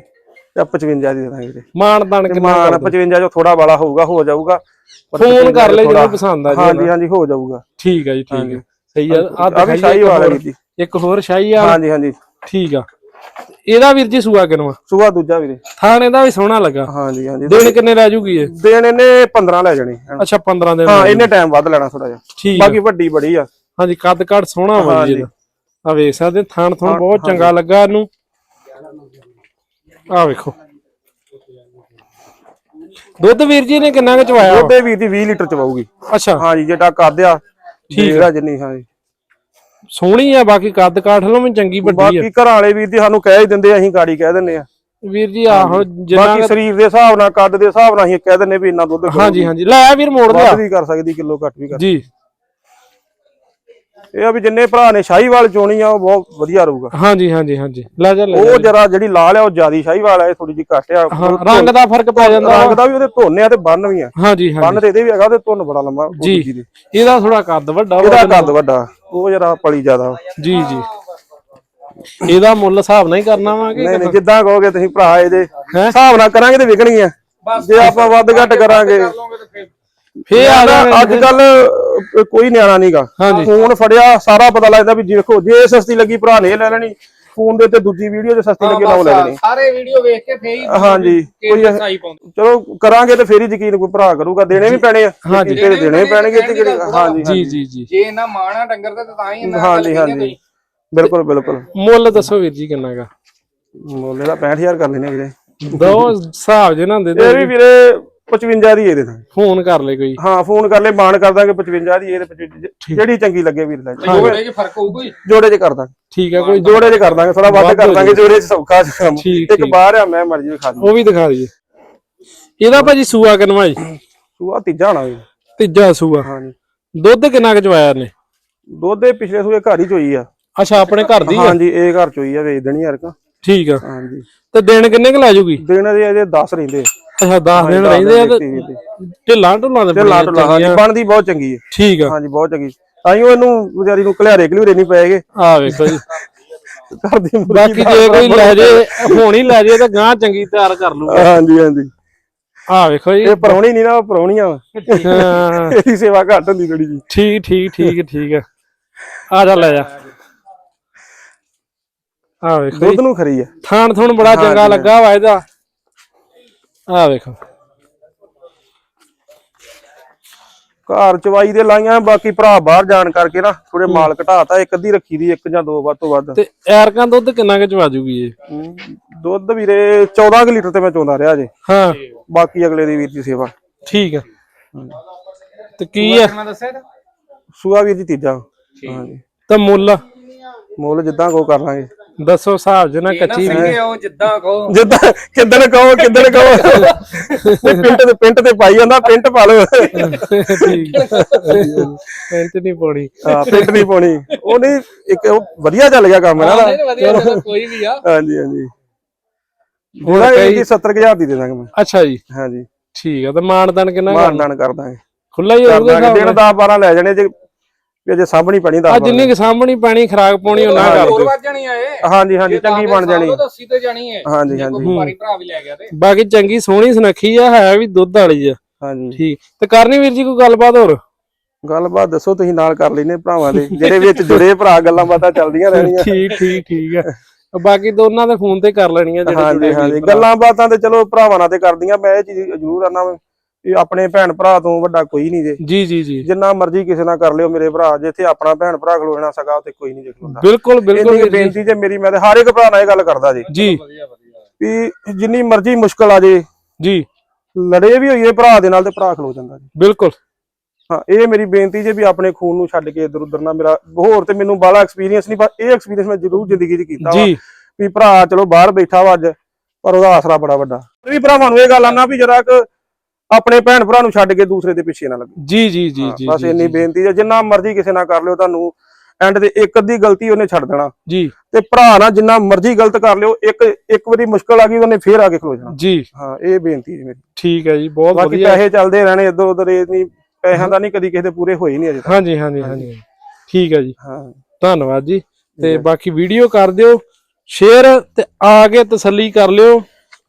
ਜਾਂ 55 ਦੀ ਦੇ ਦਾਂਗੇ। ਮਾਨ ਤਾਨ ਕਿੰਨਾ ਮਾਨ 55 ਜੋ ਥੋੜਾ ਵਾਲਾ ਹੋਊਗਾ ਹੋ ਜਾਊਗਾ। ਫੋਨ 55 ਕਰ ਲੈ ਜਦੋਂ ਪਸੰਦ ਆ ਜੀ ਹਾਂਜੀ ਹਾਂਜੀ ਹੋ ਜਾਊਗਾ। ਠੀਕ ਆ ਜੀ ਠੀਕ ਆ। ਸਹੀ ਆ। ਆ ਵੀ ਸ਼ਾਹੀ ਵਾਲਾ ਜੀ। ਇੱਕ ਹੋਰ ਸ਼ਾਹੀ ਆ ਹਾਂਜੀ ਹਾਂਜੀ। ਠੀਕ ਆ। ਇਹਦਾ ਵੀਰ ਜੀ ਸੂਆ ਕਿਨਵਾ? ਸੁਬਾ ਦੂਜਾ ਵੀਰੇ। ਥਾਣੇ ਦਾ ਵੀ ਸੋਹਣਾ ਲੱਗਾ। ਹਾਂਜੀ ਹਾਂਜੀ। ਦਿਨ ਕਿੰਨੇ ਰਹਿ ਜੂਗੀ ਇਹ? ਦੇਣ ਇਹਨੇ 15 ਲੈ ਜਾਣੀ। ਅੱਛਾ 15 ਦਿਨ ਹਾਂ ਇਹਨੇ ਟਾਈਮ ਵੱਧ ਲੈਣਾ ਥੋੜਾ ਜਿਹਾ। ਬਾਕੀ ਵੱਡੀ ਬੜੀ ਆ। ਹਾਂਜੀ ਕੱਦ ਕੱਦ ਸੋਹਣਾ ਵਾ ਜੀ ਆ ਵੇਖ ਸਕਦੇ ਥਾਣ ਥਣ ਬਹੁਤ ਚੰਗਾ ਲੱਗਾ ਇਹਨੂੰ। ਆ ਵੇਖੋ। ਦੁੱਧ ਵੀਰ ਜੀ ਨੇ ਕਿੰਨਾ ਕੁ ਚਵਾਇਆ? ਉਹਦੇ ਵੀਰ ਦੀ 20 ਲੀਟਰ ਚਵਾਊਗੀ। ਅੱਛਾ। ਹਾਂਜੀ ਜਿਹੜਾ ਕਾਦਿਆ ਠੀਕ ਆ। ਜਿੰਨੀ ਹਾਂਜੀ। ਸੋਹਣੀ ਆ ਬਾਕੀ ਕੱਦ ਕਾਠ ਨਾਲੋਂ ਵੀ ਚੰਗੀ ਵੱਡੀ ਆ। ਬਾਕੀ ਘਰਾਂ ਵਾਲੇ ਵੀਰ ਦੀ ਸਾਨੂੰ ਕਹਿ ਹੀ ਦਿੰਦੇ ਅਸੀਂ ਗਾੜੀ ਕਹਿ ਦਿੰਦੇ ਆ। ਵੀਰ ਜੀ ਆਹੋ ਜਿੰਨਾ ਬਾਕੀ ਸਰੀਰ ਦੇ ਹਿਸਾਬ ਨਾਲ ਕੱਦ ਦੇ ਹਿਸਾਬ ਨਾਲ ਅਸੀਂ ਕਹਿ ਦਿੰਦੇ ਵੀ ਇੰਨਾ ਦੁੱਧ ਹਾਂਜੀ ਹਾਂਜੀ। ਲੈ ਵੀਰ ਮੋੜ ਲਿਆ। ਵੱਧ ਵੀ ਕਰ ਸਕਦੀ ਕਿਲੋ ਘੱਟ ਵੀ ਕਰ ਜੀ। ਇਹ ਆ ਵੀ ਜਿੰਨੇ ਭਰਾ ਨੇ ਸ਼ਾਹੀਵਾਲ ਚੋਣੀ ਆ ਉਹ ਬਹੁਤ ਵਧੀਆ ਰਹੂਗਾ। ਹਾਂਜੀ ਹਾਂਜੀ ਹਾਂਜੀ। ਲੈ ਜਾ ਲੈ ਉਹ ਜਰਾ ਜਿਹੜੀ ਲਾਲ ਆ ਉਹ ਜਿਆਦੀ ਸ਼ਾਹੀਵਾਲ ਆ ਇਹ ਥੋੜੀ ਜਿਹੀ ਘੱਟ ਆ। ਹਾਂ ਰੰਗ ਦਾ ਫ਼ਰਕ ਪੈ ਜਾਂਦਾ। ਰੰਗ ਦਾ ਵੀ ਉਹਦੇ ਧੋਨੇ ਆ ਤੇ ਬੰਨ ਵੀ ਆ। ਹਾਂਜੀ ਹਾਂਜੀ। ਬੰਨ ਤੇ ਇਹਦੇ ਵੀ ਹੈਗਾ ਤੇ ਧੁੰਨ ਬੜਾ ਲੰਮਾ ਜੀ। ਇਹਦਾ ਥੋੜਾ ਕੱਦ ਵੱਡਾ। ਇਹਦਾ ਕੱਦ ਵੱਡਾ ਉਹ ਜਰਾ ਪਲੀ ਜ਼ਿਆਦਾ। ਜੀ ਜੀ। ਇਹਦਾ ਮੁੱਲ ਹਿਸਾਬ ਨਾਲ ਹੀ ਕਰਨਾ ਵਾ ਕਿ ਨਹੀਂ ਨਹੀਂ ਜਿੱਦਾਂ ਕਹੋਗੇ ਤੁਸੀਂ ਭਰਾ ਇਹਦੇ? ਹਿਸਾਬ ਨਾਲ ਕਰਾਂਗੇ ਤੇ ਵਿਕਣੀ ਆ ਜੇ ਆਪਾਂ ਵੱਧ ਘੱਟ ਕਰਾਂਗੇ। ਫਿਰ ਫੇਰ ਆ ਜਾਣਾ ਅੱਜ ਕੱਲ ਕੋਈ ਨਿਆਣਾ ਨਹੀਂਗਾ। ਫੋਨ ਫੜਿਆ ਸਾਰਾ ਪਤਾ ਲੱਗਦਾ ਵੀ ਦੇਖੋ ਜੇ ਸਸਤੀ ਲੱਗੀ ਭਰਾ ਨੇ ਲੈ ਲੈਣੀ ਫੋਨ ਦੇ ਉੱਤੇ ਦੂਜੀ ਵੀਡੀਓ ਜੇ ਸਸਤੀ ਲੱਗੀ ਨਾ ਉਹ ਲੈ ਲੈਣੀ। ਸਾਰੇ ਵੀਡੀਓ ਵੇਖ ਕੇ ਫੇਰ ਹੀ ਹਾਂਜੀ ਕੋਈ ਸਹੀ ਪਾਉਂਦੇ। ਚਲੋ ਕਰਾਂਗੇ ਤੇ ਫੇਰ ਹੀ ਯਕੀਨ ਕੋਈ ਭਰਾ ਕਰੂਗਾ ਦੇਣੇ ਵੀ ਪੈਣੇ ਆ। ਹਾਂਜੀ। ਤੇਰੇ ਦੇਣੇ ਪੈਣਗੇ ਤੇ ਕਿਹੜੇ ਹਾਂਜੀ ਜੀ ਜੀ ਜੀ। ਜੇ ਇਹਨਾਂ ਮਾਣਾ ਡੰਗਰ ਤੇ ਤਾਂ ਹੀ ਇਹਨਾਂ ਹਾਂਜੀ ਹਾਂਜੀ। ਬਿਲਕੁਲ ਬਿਲਕੁਲ। ਮੁੱਲ ਦੱਸੋ ਵੀਰ ਜੀ ਕਿੰਨਾ ਗਾ? ਮੁੱਲ ਇਹਦਾ 65000 ਕਰ ਲੈਣੇ ਵੀਰੇ। ਦੋ ਹਿਸਾਬ ਜੇ ਨਾ ਦੇ ਇਹ ਵੀ ਵੀਰੇ 55 ਦੀ ਇਹਦੇ ਨਾਲ ਫੋਨ ਕਰ ਲੈ ਕੋਈ। ਹਾਂ ਫੋਨ ਕਰ ਲੈ ਮਾਨ ਕਰ ਦਾਂਗੇ 55 ਦੀ ਇਹਦੇ 55 ਜਿਹੜੀ ਚੰਗੀ ਲੱਗੇ ਵੀਰ ਲੈ। ਜੋੜੇ 'ਚ ਫ਼ਰਕ ਹੋਊਗਾ ਹੀ ਜੋੜੇ 'ਚ ਕਰ ਦਾਂਗੇ। ਠੀਕ ਹੈ ਕੋਈ। ਜੋੜੇ 'ਚ ਕਰ ਦਾਂਗੇ ਥੋੜਾ ਵੱਧ ਕਰ ਦਾਂਗੇ ਜੋੜੇ 'ਚ ਸੌਖਾ ਕੰਮ। ਇੱਕ ਬਾਹਰ ਆ ਮੈਂ ਮਰਜ਼ੀ ਖਾ ਦੂੰ ਉਹ ਵੀ ਦਿਖਾ ਦਈਏ। ਇਹਦਾ ਭਾਜੀ ਸੂਆ ਕਿਨਵਾ ਜੀ ਸੂਆ ਤੀਜਾ ਹੋਣਾ ਵੀ। ਤੀਜਾ ਸੂਆ। ਹਾਂਜੀ। ਦੁੱਧ ਕਿੰਨਾ ਕੁ ਚਵਾਇਆ ਨੇ ਦੁੱਧ ਦੇ ਪਿਛਲੇ ਸੂਏ ਘਰ ਹੀ ਚੋਈ ਆ। ਅੱਛਾ ਆਪਣੇ ਘਰ ਦੀ ਹਾਂਜੀ ਇਹ ਘਰ ਚੋਈ ਆ ਵੇਚ ਦੇਣੀ ਯਾਰ ਕਾ ਠੀਕ ਆ। ਹਾਂਜੀ। ਤੇ ਦਿਨ ਕਿੰਨੇ ਕੁ ਲੈ ਜੂਗੀ? ਦਿਨ ਦੇ ਇਹਦੇ 10 ਰਹਿੰਦੇ ਅੱਛਾ 10 ਦਿਨ ਰਹਿੰਦੇ ਆ ਤੇ ਢਿੱਲਾਂ ਢੁੱਲਾਂ ਦੇ ਤੇ ਲਾਟ ਲਾ ਹਾਂਜੀ ਬਣਦੀ ਬਹੁਤ ਚੰਗੀ ਹੈ। ਠੀਕ ਆ। ਹਾਂਜੀ ਬਹੁਤ ਚੰਗੀ। ਤਾਈਓ ਇਹਨੂੰ ਵਿਚਾਰੀ ਨੂੰ ਘਲਿਆਰੇ ਘਲੂਰੇ ਨਹੀਂ ਪਏਗੇ ਆ ਵੇਖੋ ਜੀ। ਘਰ ਦੀ ਮੁਰਗੀ ਬਾਕੀ ਜੇ ਕੋਈ ਲੈ ਜੇ ਹੁਣ ਹੀ ਲੈ ਜੇ ਤਾਂ ਗਾਂ ਚੰਗੀ ਤਿਆਰ ਕਰ ਲੂਗਾ। ਹਾਂਜੀ ਹਾਂਜੀ। ਆ ਵੇਖੋ ਜੀ। ਇਹ ਪਰੌਣੀ ਨਹੀਂ ਨਾ ਉਹ ਪਰੌਣੀਆਂ ਹਾਂ, ਇਹਦੀ ਸੇਵਾ ਘੱਟ ਹੁੰਦੀ ਥੋੜੀ ਜੀ। ਠੀਕ ਠੀਕ ਠੀਕ ਠੀਕ ਆ। ਆ ਜਾ ਲੈ ਜਾ। ਆ ਵੇਖੋ ਦੁੱਧ ਨੂੰ ਖਰੀ ਆ। ਥਾਣ ਥੁਣ ਬੜਾ ਚੰਗਾ ਲੱਗਾ ਵਾ ਇਹਦਾ। ਆ ਵੇਖੋ। ਘਰ ਚਵਾਈ ਦੇ ਲਾਈਆਂ ਬਾਕੀ ਭਰਾ ਬਾਹਰ ਜਾਣ ਕਰਕੇ ਨਾ ਥੋੜੇ ਮਾਲ ਘਟਾਤਾ ਇੱਕ ਅੱਧੀ ਰੱਖੀ ਦੀ ਇੱਕ ਜਾਂ ਦੋ ਵੱਧ ਤੋਂ ਵੱਧ। ਤੇ ਐਰਕਾਂ ਦੁੱਧ ਕਿੰਨਾ ਕੁ ਚਵਾ ਜੂਗੀ ਇਹ? ਦੁੱਧ ਵੀਰੇ 14 ਕਿ ਲੀਟਰ ਤੇ ਮੈਂ ਚੋਂਦਾ ਰਿਹਾ ਜੇ। ਹਾਂ। ਬਾਕੀ ਅਗਲੇ ਦੀ ਵੀਰ ਦੀ ਸੇਵਾ। ਠੀਕ ਆ। ਤੇ ਕੀ ਤਾਂ ਸੂਆ ਵੀਰ ਜੀ ਤੀਜਾ। ਹਾਂਜੀ। ਤਾਂ ਮੁੱਲ? ਮੁੱਲ ਜਿੱਦਾਂ ਕੋ ਕਰ ਲਾਂਗੇ। ਦੱਸੋ ਹਿਸਾਬ ਜਨਾ ਨਾ ਕੱਚੀ ਵੀ ਸਿੰਘੇ ਉਹ ਜਿੱਦਾਂ ਕਹੋ। ਜਿੱਦਾਂ ਕਿੱਦਣ ਕਹੋ ਕਿੱਦਣ ਕਹੋ। ਤੇ ਪਿੰਟ ਤੇ ਪਿੰਟ ਤੇ ਪਾਈ ਜਾਂਦਾ ਪਿੰਟ ਪਾ ਲਓ। ਠੀਕ ਪੈਂਟ ਨਹੀਂ ਪਾਉਣੀ। ਹਾਂ ਪਿੰਟ ਨਹੀਂ ਪਾਉਣੀ। ਉਹ ਨਹੀਂ ਇੱਕ ਉਹ ਵਧੀਆ ਚੱਲ ਗਿਆ ਕੰਮ ਜਦੋਂ ਕੋਈ ਵੀ ਆ। ਹਾਂਜੀ ਹਾਂਜੀ। ਹੁਣ ਇਹ 70000 ਦੀ ਦੇ ਦਾਂਗੇ ਮੈਂ। ਅੱਛਾ ਜੀ। ਹਾਂਜੀ। ਠੀਕ ਆ ਤੇ ਮਾਨਦਾਨ ਕਿੰਨਾ ਮਾਨਦਾਨ ਕਰ ਦਾਂਗੇ ਖੁੱਲਾ ਹੀ ਹੋਊਗਾ ਦਿਨ 10 12 ਲੈ ਜਾਣੇ ਜੇ ਵੀ ਅਜੇ ਸਾਂਭਣੀ ਪੈਣੀ ਆ ਦੱਸ ਜਿੰਨੀ ਕਿ ਸਾਂਭਣੀ ਪੈਣੀ ਖਰਾਕ ਪਾਉਣੀ ਉਹ ਨਾ ਕਰ ਹੋਰ ਜਾਣੀ ਆ ਇਹ। ਹਾਂਜੀ ਹਾਂਜੀ ਚੰਗੀ ਬਣ ਜਾਣੀ। ਉਹ ਦੱਸੀ ਤੇ ਜਾਣੀ ਹੈ ਹਾਂਜੀ ਹਾਂਜੀ ਕੋਈ ਵਪਾਰੀ ਭਰਾ ਵੀ ਲੈ ਗਿਆ ਤੇ। ਬਾਕੀ ਚੰਗੀ ਸੋਹਣੀ ਸੁਨੱਖੀ ਆ ਹੈ ਵੀ ਦੁੱਧ ਵਾਲੀ ਆ। ਹਾਂਜੀ। ਠੀਕ। ਤੇ ਕਰਨੀ ਵੀਰ ਜੀ ਕੋਈ ਗੱਲਬਾਤ ਹੋਰ? ਗੱਲਬਾਤ ਦੱਸੋ ਤੁਸੀਂ ਨਾਲ ਕਰ ਲੈਨੇ ਭਰਾਵਾਂ ਦੇ ਜਿਹੜੇ ਵਿੱਚ ਜੁੜੇ ਭਰਾ ਗੱਲਾਂ ਬਾਤਾਂ ਚੱਲਦੀਆਂ ਰਹਿਣੀਆਂ। ਠੀਕ ਠੀਕ ਠੀਕ ਆ। ਬਾਕੀ ਦੋਨਾਂ ਦੇ ਫੋਨ ਤੇ ਕਰ ਲੈਣੀਆਂ ਜਿਹੜੇ ਹਾਂਜੀ ਜੁੜੇ ਹਾਂਜੀ। ਗੱਲਾਂ ਬਾਤਾਂ ਤੇ ਚਲੋ ਭਰਾਵਾਂ ਨਾਲ ਤੇ ਕਰਦੀਆਂ ਮੈਂ ਇਹ ਚੀਜ਼ ਜ਼ਰੂਰ ਆਨਾ ਵੀ ਆਪਣੇ ਭੈਣ ਭਰਾ ਤੋਂ ਵੱਡਾ ਕੋਈ ਨਹੀਂ ਜੇ। ਜੀ ਜੀ ਜੀ। ਜਿੰਨਾ ਮਰਜ਼ੀ ਕਿਸੇ ਨਾਲ ਕਰ ਲਿਓ ਮੇਰੇ ਭਰਾ ਜਿੱਥੇ ਆਪਣਾ ਭੈਣ ਭਰਾ ਖਲੋਣਾ ਸਗਾ ਉੱਥੇ ਕੋਈ ਨਹੀਂ ਦੇਖਦਾ ਬਿਲਕੁਲ ਬਿਲਕੁਲ। ਬੇਨਤੀ ਜੇ ਮੇਰੀ ਮੈਂ ਤੇ ਹਰ ਇੱਕ ਭਰਾ ਨਾਲ ਇਹ ਗੱਲ ਕਰਦਾ ਜੀ। ਜੀ। ਵੀ ਜਿੰਨੀ ਮਰਜ਼ੀ ਮੁਸ਼ਕਲ ਆ ਜੇ ਜੀ। ਲੜੇ ਵੀ ਹੋਈਏ ਭਰਾ ਦੇ ਨਾਲ ਤੇ ਭਰਾ ਖਲੋ ਜਾਂਦਾ ਜੀ। ਬਿਲਕੁਲ। ਹਾਂ ਇਹ ਮੇਰੀ ਬੇਨਤੀ ਜੇ ਵੀ ਆਪਣੇ ਖੂਨ ਨੂੰ ਛੱਡ ਕੇ ਇਧਰ ਉਧਰ ਨਾ ਮੇਰਾ ਹੋਰ ਤੇ ਮੈਨੂੰ ਬਾਲਾ ਐਕਸਪੀਰੀਅੰਸ ਨਹੀਂ ਪਰ ਇਹ ਐਕਸਪੀਰੀਅੰਸ ਮੈਂ ਜ਼ਰੂਰ ਜ਼ਿੰਦਗੀ 'ਚ ਕੀਤਾ ਵਾ। ਜੀ। ਵੀ ਭਰਾ ਚਲੋ ਬਾਹਰ ਬੈਠਾ ਵਾ ਅੱਜ ਪਰ ਉਹਦਾ ਆਸਰਾ ਬੜਾ ਵੱਡਾ। ਵੀ ਭਰਾਵਾਂ ਨੂੰ ਇਹ ਗੱਲ ਆਨਾ ਵੀ ਜਰਾ ਕਿ ਆਪਣੇ ਭੈਣ ਭਰਾ ਨੂੰ ਛੱਡ ਕੇ ਦੂਸਰੇ ਦੇ ਪਿੱਛੇ ਨਾ ਲੱਗੋ। ਜੀ ਜੀ ਜੀ ਜੀ ਬਸ ਜੀ, ਇੰਨੀ ਜੀ, ਬੇਨਤੀ ਹੈ ਜਿੰਨਾ ਮਰਜ਼ੀ ਕਿਸੇ ਨਾਲ ਕਰ ਲਿਓ ਤੁਹਾਨੂੰ ਐਂਡ ਤੇ ਇੱਕ ਅੱਧੀ ਗਲਤੀ ਉਹਨੇ ਛੱਡ ਦੇਣਾ। ਜੀ। ਤੇ ਭਰਾ ਨਾਲ ਜਿੰਨਾ ਮਰਜ਼ੀ ਗਲਤ ਕਰ ਲਿਓ ਇੱਕ ਇੱਕ ਵਾਰੀ ਮੁਸ਼ਕਲ ਆ ਗਈ ਉਹਨੇ ਫੇਰ ਆ ਕੇ ਖਲੋ ਜਾਣਾ। ਜੀ। ਹਾਂ ਇਹ ਬੇਨਤੀ ਹੈ ਮੇਰੀ। ਠੀਕ ਹੈ ਜੀ ਬਹੁਤ ਬਾਕੀ ਵਧੀਆ। ਪੈਸੇ ਚੱਲਦੇ ਰਹਿਣੇ ਇੱਧਰ ਉੱਧਰ ਇਹ ਨਹੀਂ ਪੈਸਿਆਂ ਦਾ ਨਹੀਂ ਕਦੀ ਕਿਸੇ ਦੇ ਪੂਰੇ ਹੋਏ ਨਹੀਂ ਅਜੇ ਹਾਂਜੀ ਹਾਂਜੀ ਹਾਂਜੀ। ਠੀਕ ਹੈ ਜੀ। ਹਾਂ। ਧੰਨਵਾਦ ਜੀ। ਤੇ ਬਾਕੀ ਵੀਡੀਓ ਕਰ ਦਿਓ ਸ਼ੇਅਰ ਤੇ ਆ ਕੇ ਤਸੱਲੀ ਕਰ ਲਿਓ।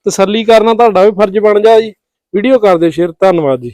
ਤਸੱਲੀ ਕਰਨਾ ਤੁਹਾਡਾ ਵੀ ਫਰਜ਼ ਬਣ ਜਾ ਜੀ। ਵੀਡੀਓ ਕਰ ਦਿਓ ਸ਼ੇਅਰ ਧੰਨਵਾਦ ਜੀ।